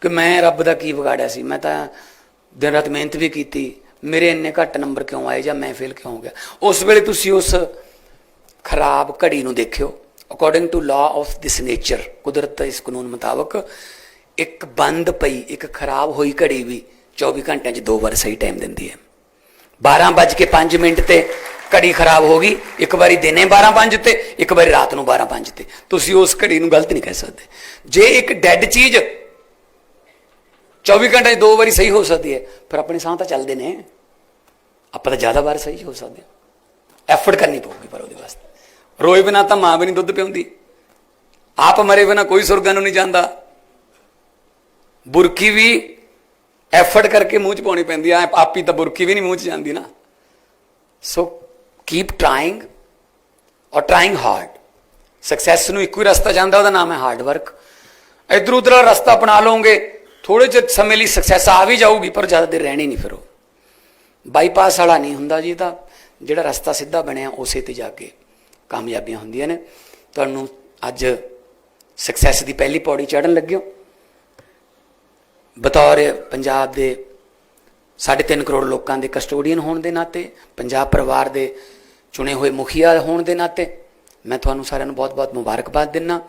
ਕਿ ਮੈਂ ਰੱਬ ਦਾ ਕੀ ਵਿਗਾੜਿਆ ਸੀ? ਮੈਂ ਤਾਂ ਦਿਨ ਰਾਤ ਮਿਹਨਤ ਵੀ ਕੀਤੀ। ਮੇਰੇ ਇੰਨੇ ਘੱਟ ਨੰਬਰ ਕਿਉਂ ਆਏ ਜਾਂ ਮੈਂ ਫੇਲ ਕਿਉਂ ਹੋ ਗਿਆ? ਉਸ ਵੇਲੇ ਤੁਸੀਂ ਉਸ ਖਰਾਬ ਘੜੀ ਨੂੰ ਦੇਖਿਓ। According to law of this nature ਕੁਦਰਤ ਇਸ ਕਾਨੂੰਨ ਮੁਤਾਬਕ ਇੱਕ ਬੰਦ ਪਈ, ਇੱਕ ਖਰਾਬ ਹੋਈ ਘੜੀ ਵੀ 24 ਘੰਟਿਆਂ 'ਚ ਦੋ ਵਾਰ ਸਹੀ ਟਾਈਮ ਦਿੰਦੀ ਹੈ। 12:05 ਮਿੰਟ ਤੇ ਘੜੀ ਖਰਾਬ ਹੋ ਗਈ, ਇੱਕ ਵਾਰੀ ਦਿਨੇ 12:05 ਤੇ, ਇੱਕ ਵਾਰੀ ਰਾਤ ਨੂੰ 12:05 ਤੇ। ਤੁਸੀਂ ਉਸ ਘੜੀ ਨੂੰ ਗਲਤ ਨਹੀਂ ਕਹਿ ਸਕਦੇ। ਜੇ ਇੱਕ ਡੈੱਡ ਚੀਜ਼ 24 ਘੰਟੇ 'ਚ ਦੋ ਵਾਰੀ ਸਹੀ ਹੋ ਸਕਦੀ ਹੈ, ਫਿਰ ਆਪਣੇ ਸਾਹ ਤਾਂ ਚੱਲਦੇ ਨੇ। ਆਪਾਂ ਤਾਂ ਜ਼ਿਆਦਾ ਵਾਰ ਸਹੀ ਹੋ ਸਕਦੇ ਹਾਂ। ਐਫਰਟ ਕਰਨੀ ਪਊਗੀ ਪਰ ਉਹਦੇ ਵਾਸਤੇ। ਰੋਏ ਬਿਨਾ ਤਾਂ ਮਾਂ ਵੀ ਨਹੀਂ ਦੁੱਧ ਪਿਉਂਦੀ। ਆਪ ਮਰੇ ਬਿਨਾ ਕੋਈ ਸੁਰਗਾਂ ਨੂੰ ਨਹੀਂ ਜਾਂਦਾ। ਬੁਰਕੀ ਵੀ ਐਫਰਟ ਕਰਕੇ ਮੂੰਹ 'ਚ ਪਾਉਣੀ ਪੈਂਦੀ ਆ। ਆਪੀ ਤਾਂ ਬੁਰਕੀ ਵੀ ਨਹੀਂ ਮੂੰਹ 'ਚ ਜਾਂਦੀ ਨਾ। ਸੋ ਕੀਪ ਟਰਾਈਂਗ ਔਰ ਟਰਾਈਂਗ ਹਾਰਡ ਸਕਸੈਸ ਨੂੰ ਇੱਕੋ ਹੀ ਰਸਤਾ ਜਾਂਦਾ, ਉਹਦਾ ਨਾਮ ਹੈ ਹਾਰਡ ਵਰਕ ਇਧਰ ਉਧਰ ਰਸਤਾ ਅਪਣਾ ਲਓਗੇ ਥੋੜੇ ਜਿਹੇ ਸਮੇਂ ਲਈ ਸਕਸੈਸ ਆ ਵੀ ਜਾਊਗੀ, ਪਰ ਜ਼ਿਆਦਾ ਦੇਰ ਰਹਿਣੀ ਨਹੀਂ ਫਿਰ ਉਹ। ਬਾਈਪਾਸ ਵਾਲਾ ਨਹੀਂ ਹੁੰਦਾ ਜੀ, ਇਹ ਤਾਂ ਜਿਹੜਾ ਰਸਤਾ ਸਿੱਧਾ ਬਣਿਆ, ਉਸੇ ਤੇ ਜਾ ਕੇ ਕਾਮਯਾਬੀਆਂ ਹੁੰਦੀਆਂ ਨੇ। ਤੁਹਾਨੂੰ ਅੱਜ ਸਕਸੈਸ ਦੀ ਪਹਿਲੀ ਪੌੜੀ ਚੜਨ ਲੱਗਿਓ। ਬਤੌਰ ਪੰਜਾਬ ਦੇ 3.5 ਕਰੋੜ ਲੋਕਾਂ ਦੇ ਕਸਟੋਡੀਅਨ ਹੋਣ ਦੇ ਨਾਤੇ, ਪੰਜਾਬ ਪਰਿਵਾਰ ਦੇ ਚੁਣੇ ਹੋਏ ਮੁਖੀਆ ਹੋਣ ਦੇ ਨਾਤੇ ਮੈਂ ਤੁਹਾਨੂੰ ਸਾਰਿਆਂ ਨੂੰ ਬਹੁਤ-ਬਹੁਤ ਮੁਬਾਰਕਬਾਦ ਦਿੰਨਾ।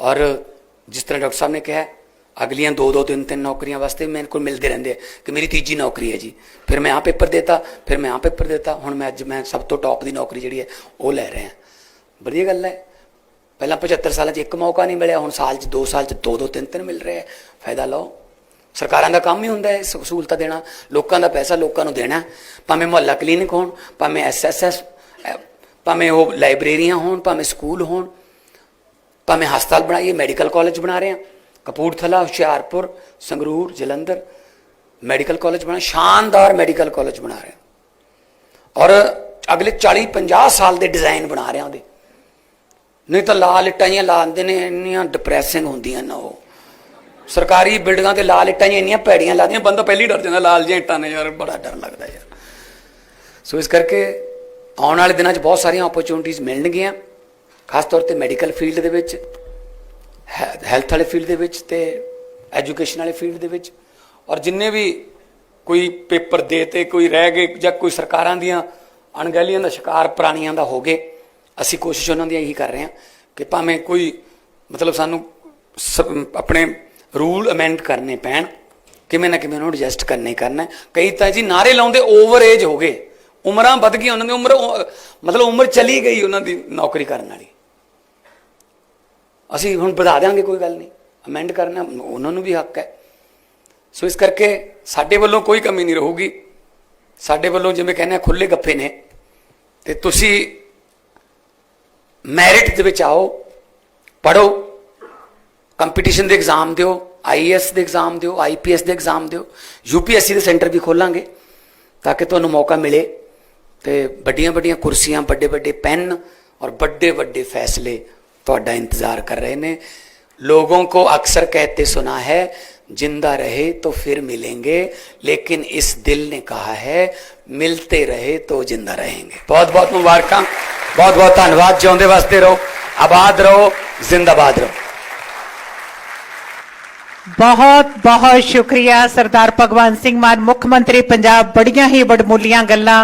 ਔਰ ਜਿਸ ਤਰ੍ਹਾਂ ਡਾਕਟਰ ਸਾਹਿਬ ਨੇ ਕਿਹਾ, ਅਗਲੀਆਂ ਦੋ ਦੋ ਤਿੰਨ ਤਿੰਨ ਨੌਕਰੀਆਂ ਵਾਸਤੇ ਮੇਰੇ ਕੋਲ ਮਿਲਦੇ ਰਹਿੰਦੇ ਆ ਕਿ ਮੇਰੀ ਤੀਜੀ ਨੌਕਰੀ ਹੈ ਜੀ। ਫਿਰ ਮੈਂ ਆ ਪੇਪਰ ਦੇਤਾ, ਫਿਰ ਮੈਂ ਆ ਪੇਪਰ ਦੇਤਾ, ਹੁਣ ਮੈਂ ਅੱਜ ਮੈਂ ਸਭ ਤੋਂ ਟੌਪ ਦੀ ਨੌਕਰੀ ਜਿਹੜੀ ਹੈ ਉਹ ਲੈ ਰਿਹਾ। ਵਧੀਆ ਗੱਲ ਹੈ। ਪਹਿਲਾਂ 75 ਸਾਲਾਂ 'ਚ ਇੱਕ ਮੌਕਾ ਨਹੀਂ ਮਿਲਿਆ, ਹੁਣ ਸਾਲ 'ਚ ਦੋ ਸਾਲ 'ਚ ਦੋ ਦੋ ਤਿੰਨ ਤਿੰਨ ਮਿਲ ਰਹੇ ਹੈ ਫਾਇਦਾ ਲਓ। ਸਰਕਾਰਾਂ ਦਾ ਕੰਮ ਹੀ ਹੁੰਦਾ ਹੈ ਸ- ਸਹੂਲਤਾਂ ਦੇਣਾ, ਲੋਕਾਂ ਦਾ ਪੈਸਾ ਲੋਕਾਂ ਨੂੰ ਦੇਣਾ। ਭਾਵੇਂ ਮੁਹੱਲਾ ਕਲੀਨਿਕ ਹੋਣ, ਭਾਵੇਂ ਐਸਐਸਐਸ ਭਾਵੇਂ ਉਹ ਲਾਇਬ੍ਰੇਰੀਆਂ ਹੋਣ, ਭਾਵੇਂ ਸਕੂਲ ਹੋਣ, ਭਾਵੇਂ ਹਸਪਤਾਲ ਬਣਾਈਏ, ਮੈਡੀਕਲ ਕਾਲਜ ਬਣਾ ਰਹੇ ਹਾਂ ਕਪੂਰਥਲਾ, ਹੁਸ਼ਿਆਰਪੁਰ, ਸੰਗਰੂਰ, ਜਲੰਧਰ, ਮੈਡੀਕਲ ਕਾਲਜ ਬਣਾ, ਸ਼ਾਨਦਾਰ ਮੈਡੀਕਲ ਕਾਲਜ ਬਣਾ ਰਹੇ ਔਰ ਅਗਲੇ 40 50 ਸਾਲ ਦੇ ਡਿਜ਼ਾਈਨ ਬਣਾ ਰਹੇ ਹਾਂ ਉਹਦੇ। ਨਹੀਂ ਤਾਂ ਲਾਲ ਇੱਟਾਂ ਜੀਆਂ ਲਾ ਦਿੰਦੇ ਨੇ, ਇੰਨੀਆਂ ਡਿਪਰੈਸਿੰਗ ਹੁੰਦੀਆਂ ਨਾ ਉਹ। ਸਰਕਾਰੀ ਬਿਲਡਿੰਗਾਂ ਤੇ ਲਾਲ ਇੱਟਾਂ ਜੀਆਂ ਇੰਨੀਆਂ ਭੈੜੀਆਂ ਲਾਦੀਆਂ ਬੰਦਾ ਪਹਿਲੀ ਡਰ ਜਾਂਦਾ, ਲਾਲ ਜਿਹੀਆਂ ਇੱਟਾਂ ਨੇ ਯਾਰ, ਬੜਾ ਡਰ ਲੱਗਦਾ ਯਾਰ। ਸੋ ਇਸ ਕਰਕੇ ਆਉਣ ਵਾਲੇ ਦਿਨਾਂ 'ਚ ਬਹੁਤ ਸਾਰੀਆਂ ਓਪਰਚੁਨਿਟੀਆਂ ਮਿਲਣਗੀਆਂ, ਖਾਸ ਤੌਰ ਤੇ ਮੈਡੀਕਲ ਫੀਲਡ ਦੇ ਵਿੱਚ ਹੈਲਥ ਵਾਲੇ ਫੀਲਡ ਦੇ ਵਿੱਚ ਤੇ ਐਜੂਕੇਸ਼ਨ ਵਾਲੇ ਫੀਲਡ ਦੇ ਵਿੱਚ ਔਰ ਜਿੰਨੇ ਵੀ ਕੋਈ ਪੇਪਰ ਦੇ ਤੇ ਕੋਈ ਰਹਿ ਗਏ ਜਾਂ ਕੋਈ ਸਰਕਾਰਾਂ ਦੀਆਂ ਅਣਗਹਿਲੀਆਂ ਦਾ ਸ਼ਿਕਾਰ ਪ੍ਰਾਣੀਆਂ ਦਾ ਹੋ ਗਏ, ਅਸੀਂ ਕੋਸ਼ਿਸ਼ ਉਹਨਾਂ ਦੀ ਇਹੀ ਕਰ ਰਹੇ ਹਾਂ ਕਿ ਭਾਵੇਂ ਕੋਈ ਮਤਲਬ ਸਾਨੂੰ ਸ- ਆਪਣੇ ਰੂਲ ਅਮੈਂਡ ਕਰਨੇ ਪੈਣ, ਕਿਵੇਂ ਨਾ ਕਿਵੇਂ ਉਹਨੂੰ ਐਡਜਸਟ ਕਰਨੇ ਕਰਨਾ ਕਈ ਤਾਂ ਜੀ ਨਾਰੇ ਲਾਉਂਦੇ ਓਵਰ ਏਜ ਹੋ ਗਏ। ਉਮਰਾਂ ਵੱਧ ਗਈਆਂ ਉਹਨਾਂ ਦੀ, ਉਮਰ ਮਤਲਬ ਉਮਰ ਚਲੀ ਗਈ ਉਹਨਾਂ ਦੀ ਨੌਕਰੀ ਕਰਨ ਵਾਲੀ। ਅਸੀਂ ਹੁਣ ਵਧਾ ਦਿਆਂਗੇ, ਕੋਈ ਗੱਲ ਨਹੀਂ। ਅਮੈਂਡ ਕਰਨਾ, ਉਹਨਾਂ ਨੂੰ ਵੀ ਹੱਕ ਹੈ। ਸੋ ਇਸ ਕਰਕੇ ਸਾਡੇ ਵੱਲੋਂ ਕੋਈ ਕਮੀ ਨਹੀਂ ਰਹੂਗੀ। ਸਾਡੇ ਵੱਲੋਂ ਜਿਵੇਂ ਕਹਿੰਦੇ ਆ ਖੁੱਲੇ ਗੱਫੇ ਨੇ। ਤੇ ਤੁਸੀਂ ਮੈਰਿਟ ਦੇ ਵਿੱਚ ਆਓ ਪੜੋ ਕੰਪੀਟੀਸ਼ਨ ਦੇ ਐਗਜ਼ਾਮ ਦਿਓ ਆਈਐਸ ਦੇ ਐਗਜ਼ਾਮ ਦਿਓ ਆਈਪੀਐਸ ਦੇ ਐਗਜ਼ਾਮ ਦਿਓ। ਯੂਪੀਐਸਸੀ ਦੇ ਸੈਂਟਰ ਵੀ ਖੋਲਾਂਗੇ, ਤਾਂ ਕਿ ਤੁਹਾਨੂੰ ਮੌਕਾ ਮਿਲੇ। तो बड़िया बड़िया ਕੁਰਸੀਆਂ बड़े बड़े पेन और बड़े बड़े फैसले थोड़ा इंतज़ार कर रहे ने। लोगों को अक्सर कहते सुना है, ज़िंदा रहे तो फिर मिलेंगे, लेकिन इस दिल ने कहा है, मिलते रहे तो ज़िंदा रहेंगे। बहुत बहुत मुबारक, बहुत बहुत धन्यवाद जिंदे वास्ते रहो, आबाद रहो, जिंदाबाद रहो। बहुत बहुत शुक्रिया, सरदार ਭਗਵਾਨ सिंह मान, मुख्यमंत्री, पंजाब बड़िया ही बड़मूलिया गल्ला।